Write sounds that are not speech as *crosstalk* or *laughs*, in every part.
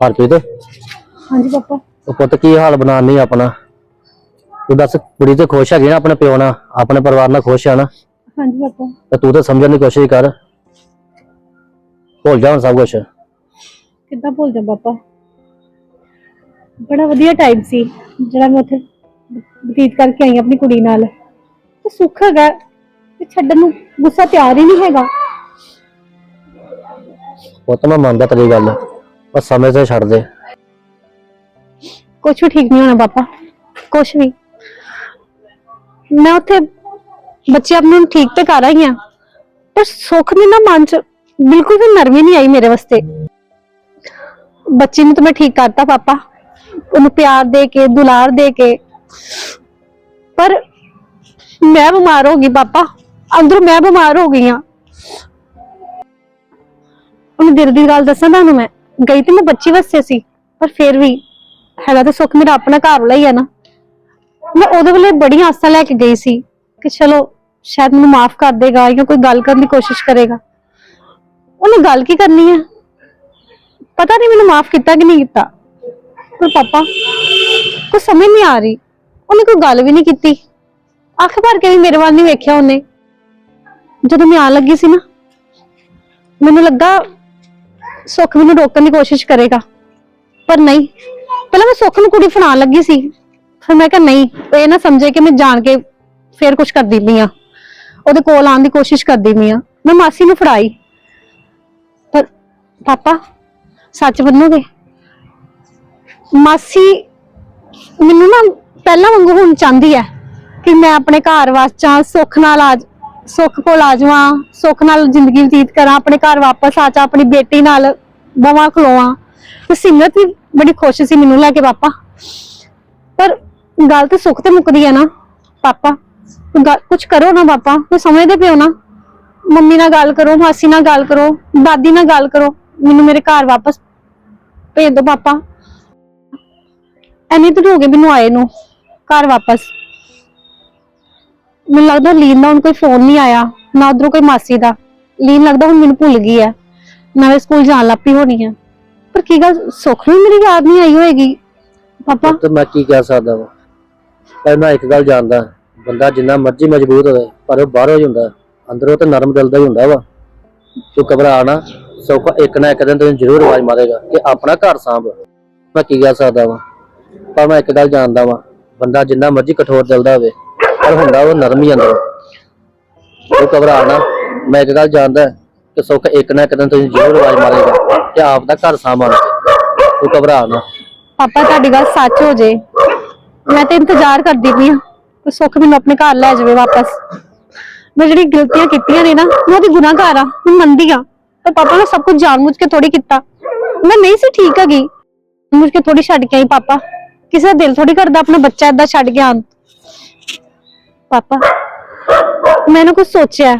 ਹਰਪ੍ਰੀਤ ਹਾਂਜੀ ਪਾਪਾ। ਉਹ ਪੁੱਤ ਕੀ ਹਾਲ ਬਣਾਉਣੀ ਆਪਣਾ? ਤੂੰ ਦੱਸ ਕੁੜੀ ਤੇ ਖੁਸ਼ ਹੈਗੀ ਨਾ ਆਪਣੇ ਪਿਓ ਨਾਲ? ਆਪਣੇ ਪਰਿਵਾਰ ਨਾਲ ਖੁਸ਼ ਆ ਨਾ? ਹਾਂਜੀ ਪਾਪਾ। ਤੇ ਤੂੰ ਤਾਂ ਸਮਝਣ ਦੀ ਕੋਸ਼ਿਸ਼ ਕਰ। ਭੁੱਲ ਜਾ ਹੁਣ ਸਭ ਕੁਝ ਕਿੱਦਾਂ ਭੁੱਲ ਜਾ ਪਾਪਾ? ਬੜਾ ਵਧੀਆ ਟਾਈਮ ਸੀ ਜਿਹੜਾ ਮੈਂ ਉੱਥੇ ਬਤੀਤ ਕਰਕੇ ਆਈ ਆਪਣੀ ਕੁੜੀ ਨਾਲ। ਤੇ ਸੁੱਖ ਹੈਗਾ ਤੇ ਛੱਡਣ ਨੂੰ ਗੁੱਸਾ ਤਿਆਰ ਹੀ ਨਹੀਂ ਹੈਗਾ। ਪੁੱਤ ਮੈਂ ਮੰਨਦਾ ਤੇਰੀ ਗੱਲ। ਬਸ ਸਮੇਂ ਤੇ ਛੱਡ ਦੇ ਕੁਝ ਵੀ ਠੀਕ ਨਹੀਂ ਹੋਣਾ ਪਾਪਾ ਕੁਝ ਵੀ ਮੈਂ ਉੱਥੇ ਬੱਚੇ ਆਪਣੇ ਨੂੰ ਠੀਕ ਤੇ ਕਰ ਆਈ ਆ ਪਰ ਸੁੱਖ ਨੇ ਨਾ ਮਨ ਚ ਬਿਲਕੁਲ ਵੀ ਨਰਮੀ ਨਹੀਂ ਆਈ ਮੇਰੇ ਵਾਸਤੇ ਬੱਚੀ ਨੂੰ ਤਾਂ ਮੈਂ ਠੀਕ ਕਰਤਾ ਪਾਪਾ ਉਹਨੂੰ ਪਿਆਰ ਦੇ ਕੇ ਦੁਲਾਰ ਦੇ ਕੇ ਪਰ ਮੈਂ ਬਿਮਾਰ ਹੋ ਗਈ ਪਾਪਾ ਅੰਦਰੋਂ ਮੈਂ ਬਿਮਾਰ ਹੋ ਗਈ ਆ ਉਹਨੂੰ ਦਿਲ ਦੀ ਗੱਲ ਦੱਸਾਂ ਤੁਹਾਨੂੰ ਮੈਂ ਗਈ ਤੇ ਮੈਂ ਬੱਚੀ ਵਾਸਤੇ ਸੀ, ਪਰ ਫਿਰ ਵੀ ਹੈਗਾ ਤੇ ਸੁੱਖ ਮੇਰਾ ਆਪਣਾ ਘਰ ਵਾਲਾ ਹੀ ਹੈ ਨਾ। ਮੈਂ ਉਹਦੇ ਵੇਲੇ ਬੜੀ ਆਸਾਂ ਲੈ ਕੇ ਗਈ ਸੀ ਕਿ ਚਲੋ, ਸ਼ਾਇਦ ਮੈਨੂੰ ਮਾਫ ਕਰ ਦੇਗਾ ਜਾਂ ਕੋਈ ਗੱਲ ਕਰਨ ਦੀ ਕੋਸ਼ਿਸ਼ ਕਰੇਗਾ। ਉਹਨੇ ਗੱਲ ਕੀ ਕਰਨੀ ਹੈ ਪਤਾ ਨਹੀਂ ਮੈਨੂੰ ਮਾਫ ਕੀਤਾ ਕਿ ਨਹੀਂ ਕੀਤਾ। ਪਰ ਪਾਪਾ, ਕੋਈ ਸਮਝ ਨਹੀਂ ਆ ਰਹੀ। ਉਹਨੇ ਕੋਈ ਗੱਲ ਵੀ ਨਹੀਂ ਕੀਤੀ। ਅੱਖ ਭਰ ਕੇ ਵੀ ਮੇਰੇ ਵੱਲ ਨਹੀਂ ਵੇਖਿਆ ਉਹਨੇ। ਜਦੋਂ ਮੈਂ ਆਣ ਲੱਗੀ ਸੀ ਨਾ, ਮੈਨੂੰ ਲੱਗਾ ਸੁੱਖ ਮੈਨੂੰ ਰੋਕਣ ਦੀ ਕੋਸ਼ਿਸ਼ ਕਰੇਗਾ। ਪਰ ਨਹੀਂ। ਪਹਿਲਾਂ ਮੈਂ ਸੁੱਖ ਨੂੰ ਕੁੜੀ ਫੜਾਉਣ ਲੱਗੀ ਸੀ। ਫਿਰ ਮੈਂ ਕਿਹਾ ਨਹੀਂ, ਇਹ ਨਾ ਸਮਝੇ ਕਿ ਮੈਂ ਜਾਣ ਕੇ ਫੇਰ ਕੁਝ ਕਰਦੀ ਪਈ ਆ ਉਹਦੇ ਕੋਲ ਆਉਣ ਦੀ ਕੋਸ਼ਿਸ਼ ਕਰਦੀ ਪਈ ਆ ਮੈਂ ਮਾਸੀ ਨੂੰ ਫੜਾਈ। ਪਰ ਪਾਪਾ, ਸੱਚ ਮੰਨੋਗੇ? ਮਾਸੀ ਮੈਨੂੰ ਨਾ ਪਹਿਲਾਂ ਵਾਂਗੂ ਹੁਣ ਚਾਹੁੰਦੀ ਹੈ ਕਿ ਮੈਂ ਆਪਣੇ ਘਰ ਵਾਸਚਾਂ ਸੁੱਖ ਨਾਲ ਆ ਸੁੱਖ ਕੋਲ ਆ ਜਾਵਾਂ, ਸੁੱਖ ਨਾਲ ਜ਼ਿੰਦਗੀ ਬਤੀਤ ਕਰਾਂ, ਆਪਣੇ ਘਰ ਵਾਪਸ ਆ ਜਾ, ਆਪਣੀ ਬੇਟੀ ਨਾਲ ਬਵਾਂ ਖਲੋਵਾਂ। ਤੇ ਸਿਮਰਤ ਵੀ ਬੜੀ ਖੁਸ਼ ਸੀ ਮੈਨੂੰ ਲੈ ਕੇ ਪਾਪਾ। ਪਰ ਗੱਲ ਤੇ ਸੁੱਖ ਤੇ ਮੁੱਕਦੀ ਹੈ ਨਾ, ਪਾਪਾ। ਕੁਝ ਕਰੋ ਨਾ ਪਾਪਾ ਤੂੰ ਸਮਝਦੇ ਪਿਓ ਨਾ? ਮੰਮੀ ਨਾਲ ਗੱਲ ਕਰੋ, ਮਾਸੀ ਨਾਲ ਗੱਲ ਕਰੋ, ਦਾਦੀ ਨਾਲ ਗੱਲ ਕਰੋ, ਮੈਨੂੰ ਮੇਰੇ ਘਰ ਵਾਪਸ ਭੇਜ ਦਿਓ ਪਾਪਾ। ਐਨੀ ਦਿਨ ਹੋ ਗਏ ਮੈਨੂੰ ਆਏ ਨੂੰ, ਘਰ ਵਾਪਸ। ਮੈਨੂੰ ਲੱਗਦਾ ਲੀਨ ਦਾ ਹੁਣ ਕੋਈ ਫੋਨ ਨਹੀਂ ਆਇਆ, ਨਾ ਉਧਰੋਂ ਕੋਈ ਮਾਸੀ ਦਾ। ਲੀਨ ਲੱਗਦਾ ਹੁਣ ਮੈਨੂੰ ਭੁੱਲ ਗਈ ਹੈ। ਨਵੇਂ ਸਕੂਲ ਜਾਣ ਲੱਗ ਹੋਣੀ ਹੈ। ਪਰ ਕੀ ਗੱਲ, ਸੁੱਖ ਨੂੰ ਮੇਰੀ ਯਾਦ ਨਹੀਂ ਆਈ ਹੋਏਗੀ? ਪਾਪਾ? ਤੇ ਮੈਂ ਕੀ ਕਹਿ ਸਕਦਾ ਵਾ? ਪਰ ਮੈਂ ਇੱਕ ਗੱਲ ਜਾਣਦਾ ਬੰਦਾ ਜਿੰਨਾ ਮਰਜ਼ੀ ਮਜ਼ਬੂਤ ਹੋਵੇ, ਪਰ ਉਹ ਬਾਹਰੋਂ ਹੀ ਹੁੰਦਾ ਅੰਦਰੋਂ ਤੇ ਨਰਮ ਦਿਲ ਦਾ ਹੀ ਹੁੰਦਾ ਵਾ। ਤੂੰ ਘਬਰਾ ਨਾ, ਸੁੱਖ ਇੱਕ ਨਾ ਇੱਕ ਦਿਨ ਤੈਨੂੰ ਜ਼ਰੂਰ ਆਵਾਜ਼ ਮਾਰੇਗਾ ਕਿ ਆਪਣਾ ਘਰ ਸਾਂਭ। ਮੈਂ ਕੀ ਕਹਿ ਸਕਦਾ ਵਾ? ਪਰ ਮੈਂ ਇੱਕ ਗੱਲ ਜਾਣਦਾ ਵਾ, ਬੰਦਾ ਜਿੰਨਾ ਮਰਜ਼ੀ ਕਠੋਰ ਦਿਲ ਦਾ ਹੋਵੇ ਪਰ ਹੁੰਦਾ, ਉਹ ਨਰਮ ਹੀ ਅੰਦਰੋਂ ਤੂੰ ਘਬਰਾ ਮੈਂ ਇੱਕ ਗੱਲ ਜਾਣਦਾ, ਕਿ ਸੁੱਖ ਇੱਕ ਨਾ ਇੱਕ ਦਿਨ ਤੈਨੂੰ ਜ਼ਰੂਰ ਆਵਾਜ਼ ਮਾਰੇਗਾ ਕਿ ਆਪ ਦਾ ਘਰ ਸਾਂਭਣ ਤੂੰ ਘਬਰਾ ਪਾਪਾ, ਤੁਹਾਡੀ ਗੱਲ ਸੱਚ ਹੋ ਜੇ। ਮੈਂ ਤੇ ਇੰਤਜ਼ਾਰ ਕਰਦੀ ਪਈ ਹਾਂ, ਕਿ ਸੁੱਖ ਮੈਨੂੰ ਆਪਣੇ ਘਰ ਲੈ ਜਾਵੇ ਵਾਪਸ। ਮੈਂ ਜਿਹੜੀ ਗਲਤੀਆਂ ਕੀਤੀਆਂ ਨੇ ਨਾ, ਮੈਂ ਉਹਦੀ ਗੁਨਾਹਗਾਰ ਆ, ਮੈਂ ਮੰਨਦੀ ਆ ਪਰ ਪਾਪਾ ਨੇ ਸਭ ਕੁਝ ਜਾਣਬੁੱਝ ਕੇ ਥੋੜੀ ਕੀਤਾ। ਮੈਂ ਨਹੀਂ ਸੀ ਠੀਕ ਹੈਗੀ। ਮੁਝ ਕੇ ਥੋੜੀ ਛੱਡ ਕੇ ਆਈ ਪਾਪਾ। ਕਿਸੇ ਦਾ ਦਿਲ ਥੋੜੀ ਕਰਦਾ ਆਪਣਾ ਬੱਚਾ ਏਦਾਂ ਛੱਡ ਕੇ ਆਉਣ। ਪਾਪਾ ਮੈਨੂੰ ਕੁਝ ਸੋਚਿਆ।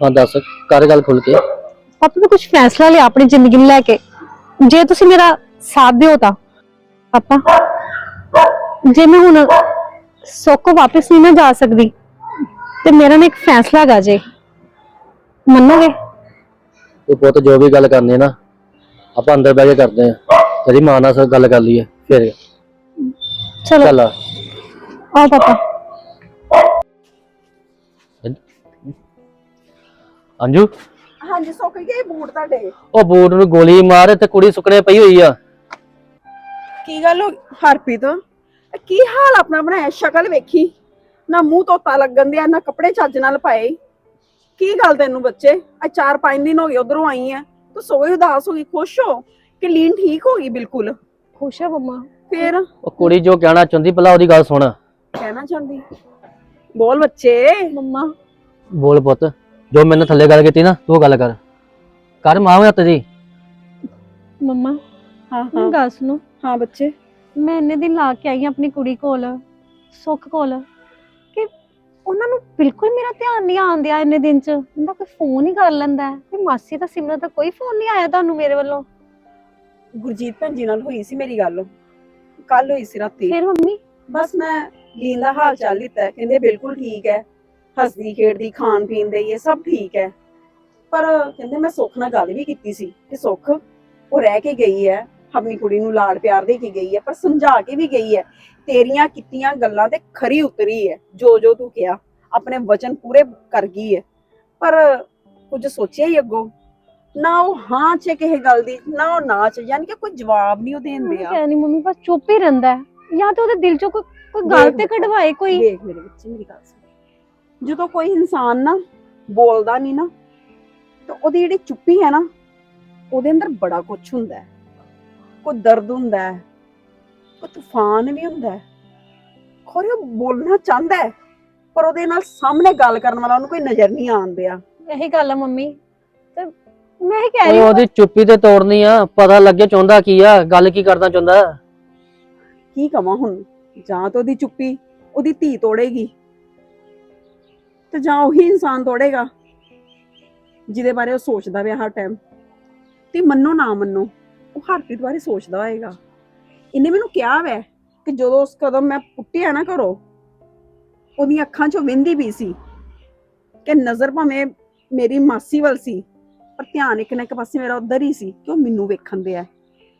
ਹਾਂ ਦੱਸ ਕਰ ਗੱਲ ਖੁੱਲ ਕੇ। ਪਾਪਾ ਮੈਂ ਕੁਝ ਫੈਸਲਾ ਲਿਆ ਆਪਣੀ ਜ਼ਿੰਦਗੀ ਨੂੰ ਲੈ ਕੇ। ਜੇ ਤੁਸੀਂ ਮੇਰਾ ਸਾਥ ਦਿਓ ਤਾਂ। ਪਾਪਾ ਜੇ ਮੈਂ ਹੁਣ ਸੁੱਖ ਕੋ ਵਾਪਸ ਨਹੀਂ ਨਾ ਜਾ ਸਕਦੀ ਤੇ ਮੇਰਾ ਨਾ ਇੱਕ ਫੈਸਲਾ ਹੈਗਾ ਜੇ। ਮੰਨੋਗੇ? ਤੂੰ ਪੁੱਤ ਜੋ ਵੀ ਗੱਲ ਕਰਨੀ ਹੈ ਨਾ ਆਪਾਂ ਅੰਦਰ ਬਹਿ ਕੇ ਕਰਦੇ ਆ ਤੇਰੀ ਮਾਂ ਨਾਲ ਗੱਲ ਕਰ ਲਈਏ ਫਿਰ। ਚਲੋ। ਚੱਲ ਆ। ਆਓ ਪਾਪਾ। ਅੰਜੂ? ਹਾਂਜੀ ਸੁੱਕ ਗਏ ਬੂਟ ਤੁਹਾਡੇ। ਉਹ ਬੂਟ ਨੂੰ ਗੋਲੀ ਮਾਰ ਤੇ ਕੁੜੀ ਸੁੱਕਣੇ ਪਈ ਹੋਈ ਆ। ਕੀ ਗੱਲ ਹੋ ਹਰਪ੍ਰੀਤ ਇਹ ਕੀ ਹਾਲ ਆਪਣਾ ਬਣਾਇਆ? ਸ਼ਕਲ ਵੇਖੀ। ਨਾ ਮੂੰਹ ਤੋਤਾ ਲੱਗਣ ਦਿਆ ਨਾ ਕੱਪੜੇ ਚੱਜ ਨਾਲ ਪਾਏ। ਕੀ ਗੱਲ ਤੈਨੂੰ ਬੱਚੇ? ਆ ਚਾਰ ਪੰਜ ਦਿਨ ਹੋ ਗਏ ਉਧਰੋਂ ਆਈ ਐ ਤੂੰ ਸੋਈ ਉਦਾਸ ਹੋ ਗਈ ਖੁਸ਼ ਹੋ? ਕਿ ਲੀਨ ਠੀਕ ਹੋ ਗਈ ਬਿਲਕੁਲ? ਖੁਸ਼ ਹੈ ਮੰਮਾ। ਫੇਰ? ਉਹ ਕੁੜੀ ਜੋ ਕਹਿਣਾ ਚਾਹੁੰਦੀ ਪਹਿਲਾਂ ਉਹਦੀ ਗੱਲ ਸੁਣ। ਕਹਿਣਾ ਚਾਹੁੰਦੀ? ਬੋਲ ਬੱਚੇ। ਮੰਮਾ। ਬੋਲ ਪੁੱਤ। ਜੋ ਮੈਨੇ ਥੱਲੇ ਗੱਲ ਕੀਤੀ ਨਾ ਤੂੰ ਗੱਲ ਕਰ। ਕਰ ਮਾਂ ਹੱਥ ਦੀ। ਮੰਮਾ ਹਾਂ ਮੈਨੂੰ ਗੱਲ ਸੁਣੋ। ਹਾਂ ਬੱਚੇ। ਮੈਂ ਇੰਨੇ ਦਿਨ ਲਾ ਕੇ ਆਈ ਹਾਂ ਆਪਣੀ ਕੁੜੀ ਕੋਲ ਸੁੱਖ ਕੋਲ ਕਿ ਉਹਨਾਂ ਨੂੰ ਬਿਲਕੁਲ ਮੇਰਾ ਧਿਆਨ ਨਹੀਂ ਆਉਂਦਿਆ ਇੰਨੇ ਦਿਨ ਚ। ਉਹਦਾ ਕੋਈ ਫੋਨ ਹੀ ਕਰ ਲੈਂਦਾ ਹੈ। ਕੋਈ ਮਾਸੀ ਦਾ ਸਿਮਰਤ ਦਾ ਕੋਈ ਫੋਨ ਨਹੀਂ ਆਇਆ ਤੁਹਾਨੂੰ ਮੇਰੇ ਵੱਲੋਂ। ਗੁਰਜੀਤ ਭੈਣ ਜੀ ਨਾਲ ਹੋਈ ਸੀ ਮੇਰੀ ਗੱਲ। ਕੱਲ ਹੋਈ ਸੀ ਰਾਤੀ। ਫਿਰ ਮੰਮੀ? ਬਸ ਮੈਂ ਲੀਨ ਦਾ ਹਾਲ ਚਾਲ ਲਿੱਤਾ ਹੈ। ਕਹਿੰਦੇ ਬਿਲਕੁਲ ਠੀਕ ਹੈ। ਹੱਸਦੀ ਖੇਡਦੀ ਖਾਣ ਪੀਣ ਦੇ ਇਹ ਸਭ ਠੀਕ ਹੈ। ਪਰ ਕਹਿੰਦੇ ਮੈਂ ਸੁੱਖ ਨਾਲ ਗੱਲ ਵੀ ਕੀਤੀ ਸੀ ਕਿ ਸੁੱਖ ਉਹ ਰਹਿ ਕੇ ਗਈ ਹੈ ਆਪਣੀ ਕੁੜੀ ਨੂੰ ਲਾੜ ਪਿਆਰ ਦੇ ਕੇ ਗਈ ਹੈ ਪਰ ਸਮਝਾ ਕੇ ਵੀ ਗਈ ਹੈ। ਤੇਰੀਆਂ ਕੀਤੀਆਂ ਗੱਲਾਂ ਤੇ ਖਰੀ ਉਤਰੀ ਹੈ ਜੋ ਜੋ ਤੂੰ ਕਿਹਾ ਆਪਣੇ ਵਚਨ ਪੂਰੇ ਕਰ ਗਈ ਹੈ। ਪਰ ਕੁਝ ਸੋਚਿਆ ਹੀ ਅੱਗੋਂ ਨਾ ਉਹ ਹਾਂ ਚ ਕਿਸੇ ਗੱਲ ਦੀ ਨਾ ਉਹ ਨਾ ਚ ਯਾਨੀ ਕਿ ਕੋਈ ਜਵਾਬ ਨਹੀਂ ਉਹ ਦੇਂਦੇ ਆ ਕਹਿ ਨਹੀਂ ਮੰਮੀ ਬਸ ਚੁੱਪ ਹੀ ਰਹਿੰਦਾ ਹੈ। ਜਾਂ ਤੇ ਉਹਦੇ ਦਿਲ ਚੋਂ ਕੋਈ ਕੋਈ ਗੱਲ ਤੇ ਕਢਵਾਏ ਕੋਈ। ਦੇਖ ਮੇਰੇ ਬੱਚੇ ਮੇਰੀ ਗੱਲ ਸੁਣ। ਜਦੋਂ ਕੋਈ ਇਨਸਾਨ ਨਾ ਬੋਲਦਾ ਨਹੀਂ ਨਾ ਤਾਂ ਉਹਦੀ ਜਿਹੜੀ ਚੁੱਪੀ ਹੈ ਨਾ ਉਹਦੇ ਅੰਦਰ ਬੜਾ ਕੁਝ ਹੁੰਦਾ ਹੈ। ਕੋਈ ਦਰਦ ਹੁੰਦਾ ਹੈ ਕੋਈ ਤੂਫਾਨ ਵੀ ਹੁੰਦਾ ਹੈ ਖੋਰੇ ਉਹ ਬੋਲਣਾ ਚਾਹੁੰਦਾ ਹੈ ਪਰ ਉਹਦੇ ਨਾਲ ਸਾਹਮਣੇ ਗੱਲ ਕਰਨ ਵਾਲਾ ਉਹਨੂੰ ਕੋਈ ਨਜ਼ਰ ਨਹੀਂ ਆਉਂਦਿਆ। ਇਹੀ ਗੱਲ ਹੈ ਮੰਮੀ ਤੇ ਮੈਂ ਹੀ ਕਹਿ ਰਹੀ ਉਹ ਹਾਂ ਉਹਦੀ ਚੁੱਪੀ ਤੇ ਤੋੜਨੀ ਆ ਪਤਾ ਲੱਗੇ ਚਾਹੁੰਦਾ ਕੀ ਆ ਗੱਲ ਕੀ ਕਰਨਾ ਚਾਹੁੰਦਾ? ਕੀ ਕਵਾਂ ਹੁਣ? ਜਾਂ ਤਾਂ ਉਹਦੀ ਚੁੱਪੀ ਉਹਦੀ ਧੀ ਤੋੜੇਗੀ। ਤੇ ਜਾਂ ਉਹੀ ਇਨਸਾਨ ਤੋੜੇਗਾ ਜਿਹਦੇ ਬਾਰੇ ਉਹ ਸੋਚਦਾ ਪਿਆ ਹਰ ਟਾਈਮ ਤੇ ਮੰਨੋ ਨਾ ਮੰਨੋ, ਉਹ ਹਰਪ੍ਰੀਤ ਬਾਰੇ ਸੋਚਦਾ ਹੋਏਗਾ। ਇਹਨੇ ਮੈਨੂੰ ਕਿਹਾ ਵੈ ਕਿ ਜਦੋਂ ਉਸ ਕਦਮ ਮੈਂ ਪੁੱਟਿਆ ਨਾ ਕਰੋ ਉਹਦੀਆਂ ਅੱਖਾਂ 'ਚੋਂ ਵਿੰਦੀ ਵੀ ਸੀ ਕਿ ਨਜ਼ਰ ਭਾਵੇਂ ਮੇਰੀ ਮਾਸੀ ਵੱਲ ਸੀ, ਪਰ ਧਿਆਨ ਇੱਕ ਨਾ ਇੱਕ ਪਾਸੇ ਮੇਰਾ ਉਧਰ ਹੀ ਸੀ ਕਿ ਉਹ ਮੈਨੂੰ ਵੇਖਣ ਦੇ ਆ।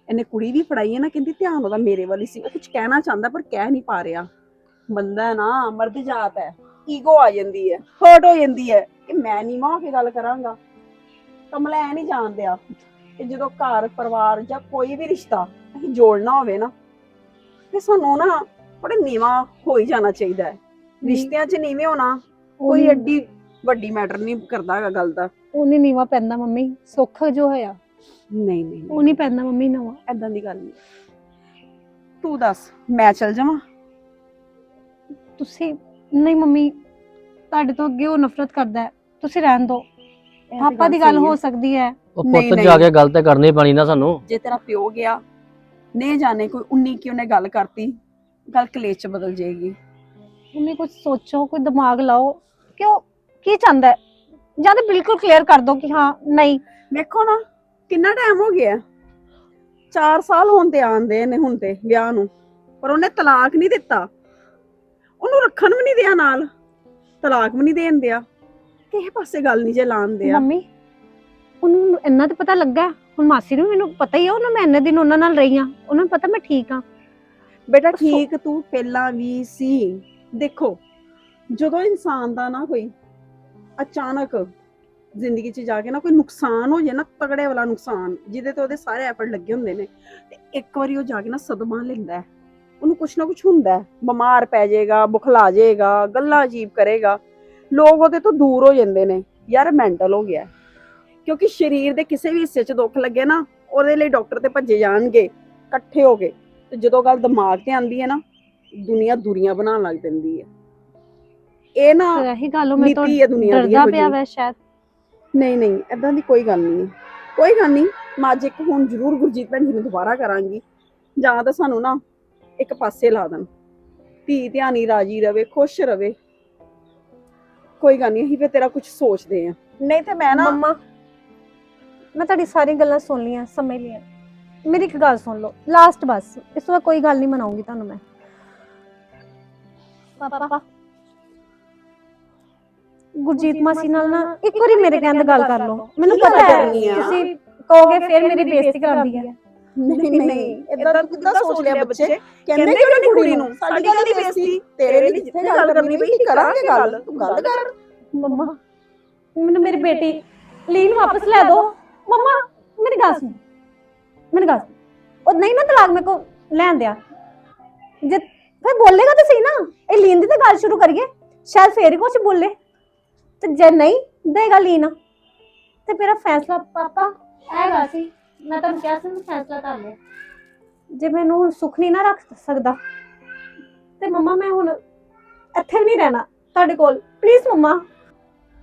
ਇਹਨੇ ਕੁੜੀ ਵੀ ਫੜਾਈ ਹੈ ਨਾ, ਕਹਿੰਦੀ ਧਿਆਨ ਉਹਦਾ ਮੇਰੇ ਵੱਲ ਹੀ ਸੀ। ਉਹ ਕੁਝ ਕਹਿਣਾ ਚਾਹੁੰਦਾ ਪਰ ਕਹਿ ਨਹੀਂ ਪਾ ਰਿਹਾ। ਬੰਦਾ ਨਾ ਮਰਦ ਜਾਤ ਹੈ। ਈਗੋ ਆ ਜਾਂਦੀ ਹੈ ਹਰਟ ਹੋ ਜਾਂਦੀ ਹੈ ਕਿ ਮੈਂ ਨਹੀਂ ਮਾਂ ਕੇ ਗੱਲ ਕਰਾਂਗਾ। ਕਮਲਾ ਐ ਨਹੀਂ ਜਾਣਦਿਆ ਕਿ ਜਦੋਂ ਘਰ ਪਰਿਵਾਰ ਜਾਂ ਕੋਈ ਵੀ ਰਿਸ਼ਤਾ ਅਸੀਂ ਜੋੜਨਾ ਹੋਵੇ ਨਾ ਫਿਰ ਸਾਨੂੰ ਨਾ ਬੜੇ ਨੀਵਾ ਹੋ ਹੀ ਜਾਣਾ ਚਾਹੀਦਾ ਹੈ। ਰਿਸ਼ਤਿਆਂ 'ਚ ਨੀਵੇਂ ਹੋਣਾ ਕੋਈ ਐਡੀ ਵੱਡੀ ਮੈਟਰ ਨਹੀਂ ਕਰਦਾ ਹੈਗਾ ਗੱਲ ਦਾ। ਉਹਨੇ ਨੀਵਾ ਪੈਂਦਾ ਮੰਮੀ ਸੁੱਖ ਜੋ ਹੋਇਆ। ਨਹੀਂ ਨਹੀਂ ਉਹ ਨਹੀਂ ਪੈਂਦਾ ਮੰਮੀ ਨਵਾਂ। ਐਦਾਂ ਦੀ ਗੱਲ ਨਹੀਂ। ਤੂੰ ਦੱਸ ਮੈਂ ਚਲ ਜਾਵਾਂ? ਤੁਸੀਂ ਨਹੀਂ ਮੰਮੀ ਤੁਹਾਡੇ ਤੋਂ ਅੱਗੇ ਉਹ ਨਫ਼ਰਤ ਕਰਦਾ ਹੈ। ਤੁਸੀਂ ਰਹਿਣ ਦਿਓ। ਪਾਪਾ ਦੀ ਗੱਲ ਹੋ ਸਕਦੀ ਹੈ। ਉਹ ਨਹੀਂ, ਪੁੱਤ ਨਹੀਂ। ਜਾ ਕੇ ਗੱਲ ਤੇ ਕਰਨੀ ਪੈਣੀ ਨਾ ਸਾਨੂੰ। ਜੇ ਤੇਰਾ ਪਿਓ ਗਿਆ ਨੇ ਜਾਣੇ ਕੋਈ 19 ਕਿਉਂ ਨੇ ਗੱਲ ਕਰਤੀ? ਗੱਲ ਕਲੇਸ਼ ਚ ਬਦਲ ਜਾਏਗੀ। ਮੰਮੀ ਕੁਝ ਸੋਚੋ ਕੋਈ ਦਿਮਾਗ ਲਾਓ। ਕਿ ਉਹ ਕੀ ਚਾਹੁੰਦਾ ਹੈ? ਜਾਂ ਤੇ ਬਿਲਕੁਲ ਕਲੀਅਰ ਕਰ ਦਿਓ ਕਿ ਹਾਂ ਨਹੀਂ। ਵੇਖੋ ਨਾ ਕਿੰਨਾ ਟਾਈਮ ਹੋ ਗਿਆ? 4 ਸਾਲ ਹੋਣ ਤੇ ਆਂਦੇ ਨੇ ਹੁਣ ਤੇ ਵਿਆਹ ਨੂੰ। ਪਰ ਉਹਨੇ ਤਲਾਕ ਨਹੀਂ ਦਿੱਤਾ। ਉਹਨੂੰ ਰੱਖਣ ਵੀ ਨਹੀਂ ਦਿਆ ਨਾਲ ਤਲਾਕ ਵੀ ਨਹੀਂ ਦੇਣ ਦਿਆ। ਕਿਸੇ ਪਾਸੇ ਗੱਲ ਨਹੀਂ ਜੇ ਲਾਣ ਦਿਆ। ਮੰਮੀ ਉਹਨੂੰ ਇੰਨਾ ਤਾਂ ਪਤਾ ਲੱਗਾ। ਹੁਣ ਮਾਸੀ ਨੂੰ ਮੈਨੂੰ ਪਤਾ ਹੀ ਆ ਉਹਨਾਂ ਮੈਂ ਇੰਨੇ ਦਿਨ ਉਹਨਾਂ ਨਾਲ ਰਹੀ ਆ ਉਹਨਾਂ ਨੂੰ ਪਤਾ ਮੈਂ ਠੀਕ ਆ। ਬੇਟਾ ਠੀਕ ਤੂੰ ਪਹਿਲਾਂ ਵੀ ਸੀ। ਦੇਖੋ ਜਦੋਂ ਇਨਸਾਨ ਦਾ ਨਾ ਕੋਈ ਅਚਾਨਕ ਜ਼ਿੰਦਗੀ 'ਚ ਜਾ ਕੇ ਨਾ ਕੋਈ ਨੁਕਸਾਨ ਹੋ ਜਾਏ ਨਾ ਤਗੜੇ ਵਾਲਾ ਨੁਕਸਾਨ ਜਿਹਦੇ ਤੇ ਉਹਦੇ ਸਾਰੇ ਐਫਰਟ ਲੱਗੇ ਹੁੰਦੇ ਨੇ ਤੇ ਇੱਕ ਵਾਰੀ ਉਹ ਜਾ ਕੇ ਨਾ ਸਦਮਾ ਲੈਂਦਾ ਹੈ। ਉਹਨੂੰ ਕੁਛ ਨਾ ਕੁਛ ਹੁੰਦਾ ਹੈ। ਬਿਮਾਰ ਪੈ ਜਾਏਗਾ ਬੁਖਲਾ ਜਾਏਗਾ ਗੱਲਾਂ ਅਜੀਬ ਕਰੇਗਾ। ਲੋਕ ਉਹਦੇ ਤੋਂ ਦੂਰ ਹੋ ਜਾਂਦੇ ਨੇ। ਯਾਰ ਮੈਂਟਲ ਹੋ ਗਿਆ ਕਿਉਂਕਿ ਸਰੀਰ ਦੇ ਕਿਸੇ ਵੀ ਹਿੱਸੇ 'ਚ ਦੁੱਖ ਲੱਗੇ ਨਾ ਉਹਦੇ ਲਈ ਡਾਕਟਰ ਤੇ ਭੱਜੇ ਜਾਣਗੇ ਇਕੱਠੇ ਹੋ ਕੇ। ਤੇ ਜਦੋਂ ਗੱਲ ਦਿਮਾਗ ਤੇ ਆਂਦੀ ਹੈ ਨਾ ਦੁਨੀਆ ਦੂਰੀਆਂ ਬਣਾਉਣ ਲੱਗ ਪੈਂਦੀ ਹੈ। ਇਹ ਨਾ ਫਿਰ ਇਹੀ ਗੱਲ ਉਹ ਮੈਂ ਤੋਂ ਨੀਤੀ ਹੈ ਦੁਨੀਆ ਦੀ ਡਰਦਾ ਇਹੋ ਪਿਆ ਜਿਹੀ। ਵੈ ਸ਼ਾਇਦ। ਨਹੀਂ ਨਹੀਂ ਐਦਾਂ ਦੀ ਕੋਈ ਗੱਲ ਨਹੀਂ ਹੈ। ਕੋਈ ਗੱਲ ਨਹੀਂ ਮੈਂ ਅੱਜ ਇੱਕ ਹੁਣ ਜ਼ਰੂਰ ਗੁਰਜੀਤ ਭੈਣ ਜੀ ਨੂੰ ਦੁਬਾਰਾ ਕਰਾਂਗੀ। ਜਾਂ ਤਾਂ ਸਾਨੂੰ ਨਾ ਇੱਕ ਪਾਸੇ ਲਾ ਦੇਣ। ਧੀ ਧਿਆਨੀ ਰਾਜੀ ਰਵੇ ਖੁਸ਼ ਰਵੇ। ਕੋਈ ਗੱਲ ਨਹੀਂ ਅਸੀਂ ਫਿਰ ਤੇਰਾ ਕੁਝ ਸੋਚਦੇ ਆ ਨਹੀਂ ਤੇ ਮੈਂ ਨਾ ਮੰਮਾ। ਮੈਂ ਤੁਹਾਡੀ ਸਾਰੀ ਗੱਲਾਂ ਸੁਣ ਲਈਆਂ ਸਮਝ ਲਈਆਂ। ਮੇਰੀ ਇੱਕ ਗੱਲ ਸੁਣ ਲਓ ਲਾਸਟ ਬਸ ਇਸ ਤੋਂ ਬਾਅਦ ਕੋਈ ਗੱਲ ਨਹੀਂ ਮਨਾਉਂਗੀ ਤੁਹਾਨੂੰ ਮੈਂ। ਪਾਪਾ। ਗੁਰਜੀਤ ਮਾਸੀ ਨਾਲ ਨਾ ਇੱਕ ਵਾਰੀ ਮੇਰੇ ਕਹਿੰਦੇ ਗੱਲ ਕਰ ਲਓ। ਮੈਨੂੰ ਪਤਾ ਹੈ ਕਰਨੀ ਆ? ਤੁਸੀਂ ਕਹੋਗੇ ਫਿਰ ਮੇਰੀ ਬੇਇੱਜ਼ਤੀ ਕਰਾਉਂਦੀ ਹੈ। ਨਹੀਂ ਨਹੀਂ ਇਦਾਂ ਕਿੱਦਾਂ ਸੋਚ ਲਿਆ ਬੱਚੇ? ਕਹਿੰਦੇ ਕਿਉਂ ਨਹੀਂ ਕੁੜੀ ਨੂੰ? ਸਾਡੀ ਗੱਲ ਦੀ ਬੇਇੱਜ਼ਤੀ ਤੇਰੇ ਲਈ ਜਿੱਥੇ ਗੱਲ ਕਰਨੀ ਪਈ ਕਰਾਂਗੇ ਗੱਲ। ਤੂੰ ਗੱਲ ਕਰ। ਮੰਮਾ ਮੈਨੂੰ ਮੇਰੀ ਬੇਟੀ ਲੀਨ ਵਾਪਸ ਲੈ ਦਿਓ ਮੰਮਾ ਮੇਰੀ ਗੱਲ ਸੁਣ। ਮੇਰੀ ਗੱਲ ਸੁਣ। ਉਹ ਨਹੀਂ ਨਾ ਤਲਾਕ ਮੇਰੇ ਕੋ ਲੈਣ ਦਿਆ। ਜੇ ਫਿਰ ਬੋਲੇਗਾ ਤਾਂ ਸਹੀ ਨਾ। ਇਹ ਲੀਨ ਦੀ ਤਾਂ ਗੱਲ ਸ਼ੁਰੂ ਕਰੀਏ। ਸ਼ਾਇਦ ਫੇਰ ਕੁਝ ਬੋਲੇ। ਤੇ ਜੇ ਨਹੀਂ ਦੇਗਾ ਲੀਨ। ਤੇ ਮੇਰਾ ਫੈਸਲਾ ਪਾਪਾ ਹੈਗਾ ਸੀ। ਮੈਂ ਤਾਂ ਕਿਹਾ ਸੀ ਮੈਂ ਫੈਸਲਾ ਕਰ ਲਿਆ ਜੇ ਮੈਨੂੰ ਹੁਣ ਸੁੱਖ ਨਹੀਂ ਨਾ ਰੱਖ ਸਕਦਾ ਤੇ ਮੰਮਾ ਮੈਂ ਹੁਣ ਇੱਥੇ ਵੀ ਨਹੀਂ ਰਹਿਣਾ ਤੁਹਾਡੇ ਕੋਲ। ਪਲੀਜ਼ ਮੰਮਾ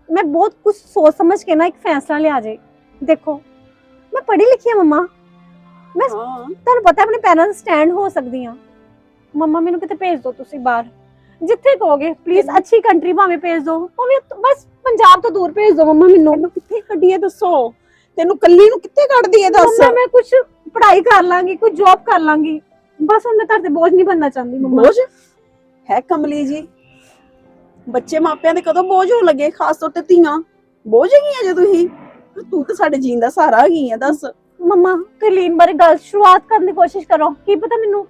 ਮੈਂ ਬਹੁਤ ਕੁਝ ਸੋਚ ਸਮਝ ਕੇ ਨਾ ਇੱਕ ਫੈਸਲਾ ਲਿਆ ਜੇ। ਦੇਖੋ ਮੈਂ ਪੜ੍ਹੀ ਲਿਖੀ ਹਾਂ ਮੰਮਾ। ਹਾਂ। ਤੁਹਾਨੂੰ ਪਤਾ ਆਪਣੇ ਪੈਰਾਂ ਤੇ ਸਟੈਂਡ ਹੋ ਸਕਦੀ ਆ ਮੰਮਾ ਮੈਨੂੰ ਕਿਤੇ ਭੇਜ ਦਿਓ ਤੁਸੀਂ ਬਾਹਰ। ਜਿੱਥੇ ਕਹੋਗੇ ਪਲੀਜ਼ ਅੱਛੀ ਕੰਟਰੀ ਭਾਵੇਂ ਭੇਜ ਦਿਓ। ਭਾਵੇਂ ਬਸ ਪੰਜਾਬ ਤੋਂ ਦੂਰ ਭੇਜ ਦਿਓ ਮੰਮਾ ਮੈਨੂੰ। ਕਿੱਥੇ ਕੱਢੀਏ ਦੱਸੋ? ਤੈਨੂੰ ਕੱਲੀ ਨੂੰ ਕਿੱਥੇ ਕੱਢਦੀ ਹੈ ਦੱਸ? ਮੰਮਾ ਮੈਂ ਕੁਝ ਪੜ੍ਹਾਈ ਕਰ ਲਾਂਗੀ ਕੋਈ ਜੌਬ ਕਰ ਲਾਂਗੀ। ਬਸ ਹੁਣ ਮੈਂ ਤੁਹਾਡੇ ਤੇ ਬੋਝ ਨਹੀਂ ਬਣਨਾ ਚਾਹੁੰਦੀ ਮੰਮਾ। ਬੋਝ? ਹੈ ਕਮਲੀ ਜੀ। ਬੱਚੇ ਮਾਪਿਆਂ ਦੇ ਕਦੋਂ ਬੋਝ ਹੋਣ ਲੱਗੇ? ਖਾਸ ਤੌਰ ਤੇ ਧੀਆਂ। ਬੋਝ ਹੈਗੀਆਂ ਜੇ ਤੁਸੀਂ? ਤੂੰ ਤਾਂ ਸਾਡੇ ਜੀਣ ਦਾ ਸਹਾਰਾ ਹੈਗੀ ਆ ਦੱਸ। ਮੰਮਾ ਤੁਸੀਂ ਲੀਨ ਬਾਰੇ ਗੱਲ ਸ਼ੁਰੂਆਤ ਕਰਨ ਦੀ ਕੋਸ਼ਿਸ਼ ਕਰੋ। ਕੀ ਪਤਾ ਮੈਨੂੰ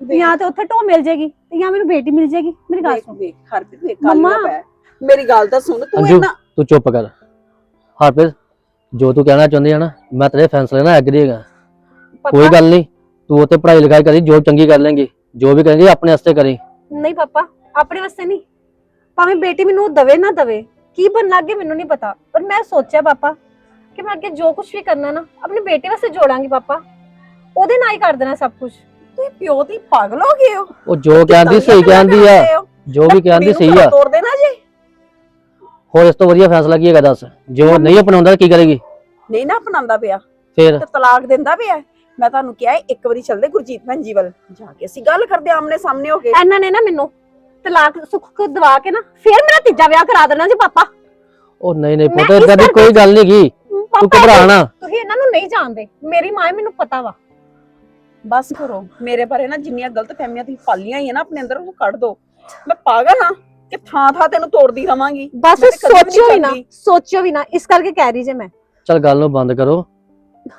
ਜਾਂ ਤੇ ਉੱਥੇ ਢੋ ਮਿਲ ਜੇਗੀ ਤੇ ਜਾਂ ਮੈਨੂੰ ਬੇਟੀ ਮਿਲ ਜੇਗੀ। ਮੇਰੀ ਗੱਲ ਸੁਣ। ਵੇਖ ਹਰਪ੍ਰੀਤ ਵੇਖ ਕਾਲੀਆਂ ਮੰਮਾ। ਪੈ। ਮੇਰੀ ਗੱਲ ਤਾਂ ਸੁਣ ਤੂੰ ਇਹਨਾਂ ਤੂੰ ਚੁੱਪ ਕਰ। ਹਰਪ੍ਰੀਤ ਜੋ ਤੂੰ ਕਹਿਣਾ ਚਾਹੁੰਦੀ ਹੈ ਨਾ ਮੈਂ ਤੇਰੇ ਫੈਸਲੇ ਨਾਲ ਐਗਰੀ ਹੈਗਾ। ਕੋਈ ਗੱਲ ਨਹੀਂ ਤੂੰ ਉੱਤੇ ਪੜ੍ਹਾਈ ਲਿਖਾਈ ਕਰੀ ਜੋ ਚੰਗੀ ਕਰ ਲੇਂਗੀ ਜੋ ਵੀ ਕਰਾਂਗੀ ਆਪਣੇ ਵਾਸਤੇ ਕਰੀ। ਨਹੀਂ ਪਾਪਾ ਆਪਣੇ ਵਾਸਤੇ ਨਹੀਂ। ਭਾਵੇਂ ਬੇਟੀ ਮੈਨੂੰ ਦਵੇ ਨਾ ਦਵੇ ਕੀ ਬਣਨਾ ਅੱਗੇ ਮੈਨੂੰ ਨਹੀਂ ਪਤਾ। ਪਰ ਮੈਂ ਸੋਚਿਆ ਪਾਪਾ ਕਿ ਮੈਂ ਅੱਗੇ ਜੋ ਕੁਝ ਵੀ ਕਰਨਾ ਨਾ ਆਪਣੀ ਬੇਟੀ ਵਾਸਤੇ ਜੋੜਾਂਗੀ ਪਾਪਾ। ਉਹਦੇ ਨਾਲ ਹੀ ਕਰ ਦੇਣਾ ਸਭ ਕੁਝ ਤੁਸੀਂ ਪਿਓ ਦੀ ਪਾਗਲ ਹੋ ਗਏ ਹੋ। ਉਹ ਜੋ ਕਹਿੰਦੀ ਸਹੀ ਕਹਿੰਦੀ ਆ। ਜੋ ਵੀ ਕਹਿੰਦੀ ਸਹੀ ਆ। ਤੋੜ ਦੇਣਾ ਜੀ। ਹੋਰ ਇਸ ਤੋਂ ਵਧੀਆ ਫੈਸਲਾ ਕੀ ਹੈਗਾ ਦੱਸ? ਜੋ ਨਹੀਂ ਅਪਣਾਉਂਦਾ ਤਾਂ ਕੀ ਕਰੇਗੀ? ਨਹੀਂ ਨਾ ਅਪਣਾਉਂਦਾ ਪਿਆ। ਫਿਰ? ਤੇ ਤਲਾਕ ਦਿੰਦਾ ਪਿਆ। ਮੈਂ ਤੁਹਾਨੂੰ ਕਿਹਾ ਇੱਕ ਵਾਰੀ ਚੱਲਦੇ ਗੁਰਜੀਤ ਭੈਣ ਜੀ ਵੱਲ। ਜਾ ਕੇ ਅਸੀਂ ਗੱਲ ਕਰਦੇ ਆਮਨੇ ਸਾਹਮਣੇ ਹੋ ਕੇ। ਇਹਨਾਂ ਨੇ ਨਾ ਮੈਨੂੰ ਤਲਾਕ ਸੁੱਖ ਦਵਾ ਕੇ ਨਾ ਫਿਰ ਮੇਰਾ ਤੀਜਾ ਵਿਆਹ ਕਰਾ ਦੇਣਾ ਜੀ ਪਾਪਾ। ਉਹ ਨਹੀਂ ਨਹੀਂ ਪੁੱਤ ਇਦਾਂ ਦੀ ਕੋਈ ਗੱਲ ਨਹੀਂ ਗੀ ਤੂੰ ਪਾਪਾ ਘਬਰਾ ਨਾ। ਤੁਸੀਂ ਇਹਨਾਂ ਨੂੰ ਨਹੀਂ ਜਾਣਦੇ। ਮੇਰੀ ਮਾਂ ਮੈਨੂੰ ਪਤਾ ਵਾ। ਬਸ ਕਰੋ। ਮੇਰੇ ਬਾਰੇ ਨਾ ਜਿੰਨੀਆਂ ਗਲਤ ਫਹਿਮੀਆਂ ਤੁਸੀਂ ਪਾਲੀਆਂ ਹੀ ਆ ਨਾ ਆਪਣੇ ਅੰਦਰ ਉਹ ਕੱਢ ਦੋ। ਮੈਂ ਪਾਗਲ ਹਾਂ। ਕਿ ਥਾਂ ਥਾਂ ਤੈਨੂੰ ਤੋੜਦੀ ਰਵਾਂਗੀ। ਬਸ ਤੇ ਸੋਚਿਓ ਵੀ ਨਾ। ਸੋਚਿਓ ਵੀ ਨਾ ਇਸ ਕਰਕੇ ਕਹਿ ਰਹੀ ਜੇ ਮੈਂ। ਚੱਲ ਗੱਲ ਨੂੰ ਬੰਦ ਕਰੋ।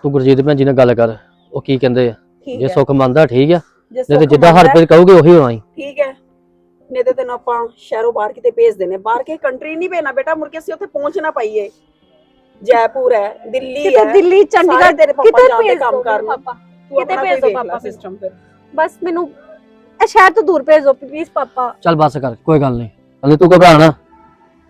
ਤੂੰ ਗੁਰਜੀਤ ਭੈਣ ਜੀ ਨਾਲ ਗੱਲ ਕਰ ਉਹ ਕੀ ਕਹਿੰਦੇ ਆ? ਜੇ ਹੈ। ਸੁੱਖ ਮੰਨਦਾ ਠੀਕ ਆ। ਜੇ ਨਹੀਂ ਤੇ ਜਿੱਦਾਂ ਹੈ, ਹਰਪ੍ਰੀਤ ਕਹੂਗੀ ਉਹੀ ਹੋਣਾ ਠੀਕ ਹੈ। ਨਹੀਂ ਤੇ ਤੈਨੂੰ ਆਪਾਂ ਸ਼ਹਿਰੋਂ ਬਾਹਰ ਕਿਤੇ ਭੇਜ ਦੇਣੇ ਬਾਹਰ ਕੇ ਕੰਟਰੀ ਨਹੀਂ ਭੇਜਣਾ ਬੇਟਾ ਮੁੜ ਕੇ ਅਸੀਂ ਉੱਥੇ ਪਹੁੰਚ ਨਾ ਪਾਈਏ। ਜੈਪੁਰ ਹੈ ਦਿੱਲੀ ਕਿਤੇ ਹੈ ਦਿੱਲੀ ਸਾਰੇ ਚੰਡੀਗੜ੍ਹ ਤੇਰੇ ਪਾਪਾ ਕਿਤੇ ਜਾਂਦੇ ਕੰਮ ਕਰਨ। ਪਾਪਾ। ਤੂੰ ਕਿਤੇ ਭੇਜ ਪਾਪਾ ਸਿਸਟਮ ਫਿਰ ਬਸ ਮੈਨੂੰ ਇਹ ਸ਼ਹਿਰ ਤੋਂ ਦੂਰ ਭੇਜ ਦਿਓ ਪਲੀਜ਼ ਪਾਪਾ। ਚੱਲ ਬਸ ਕਰ ਕੋਈ ਗੱਲ ਨਹੀਂ। ਅਲੇ ਤੂੰ ਘਬਰਾ ਨਾ।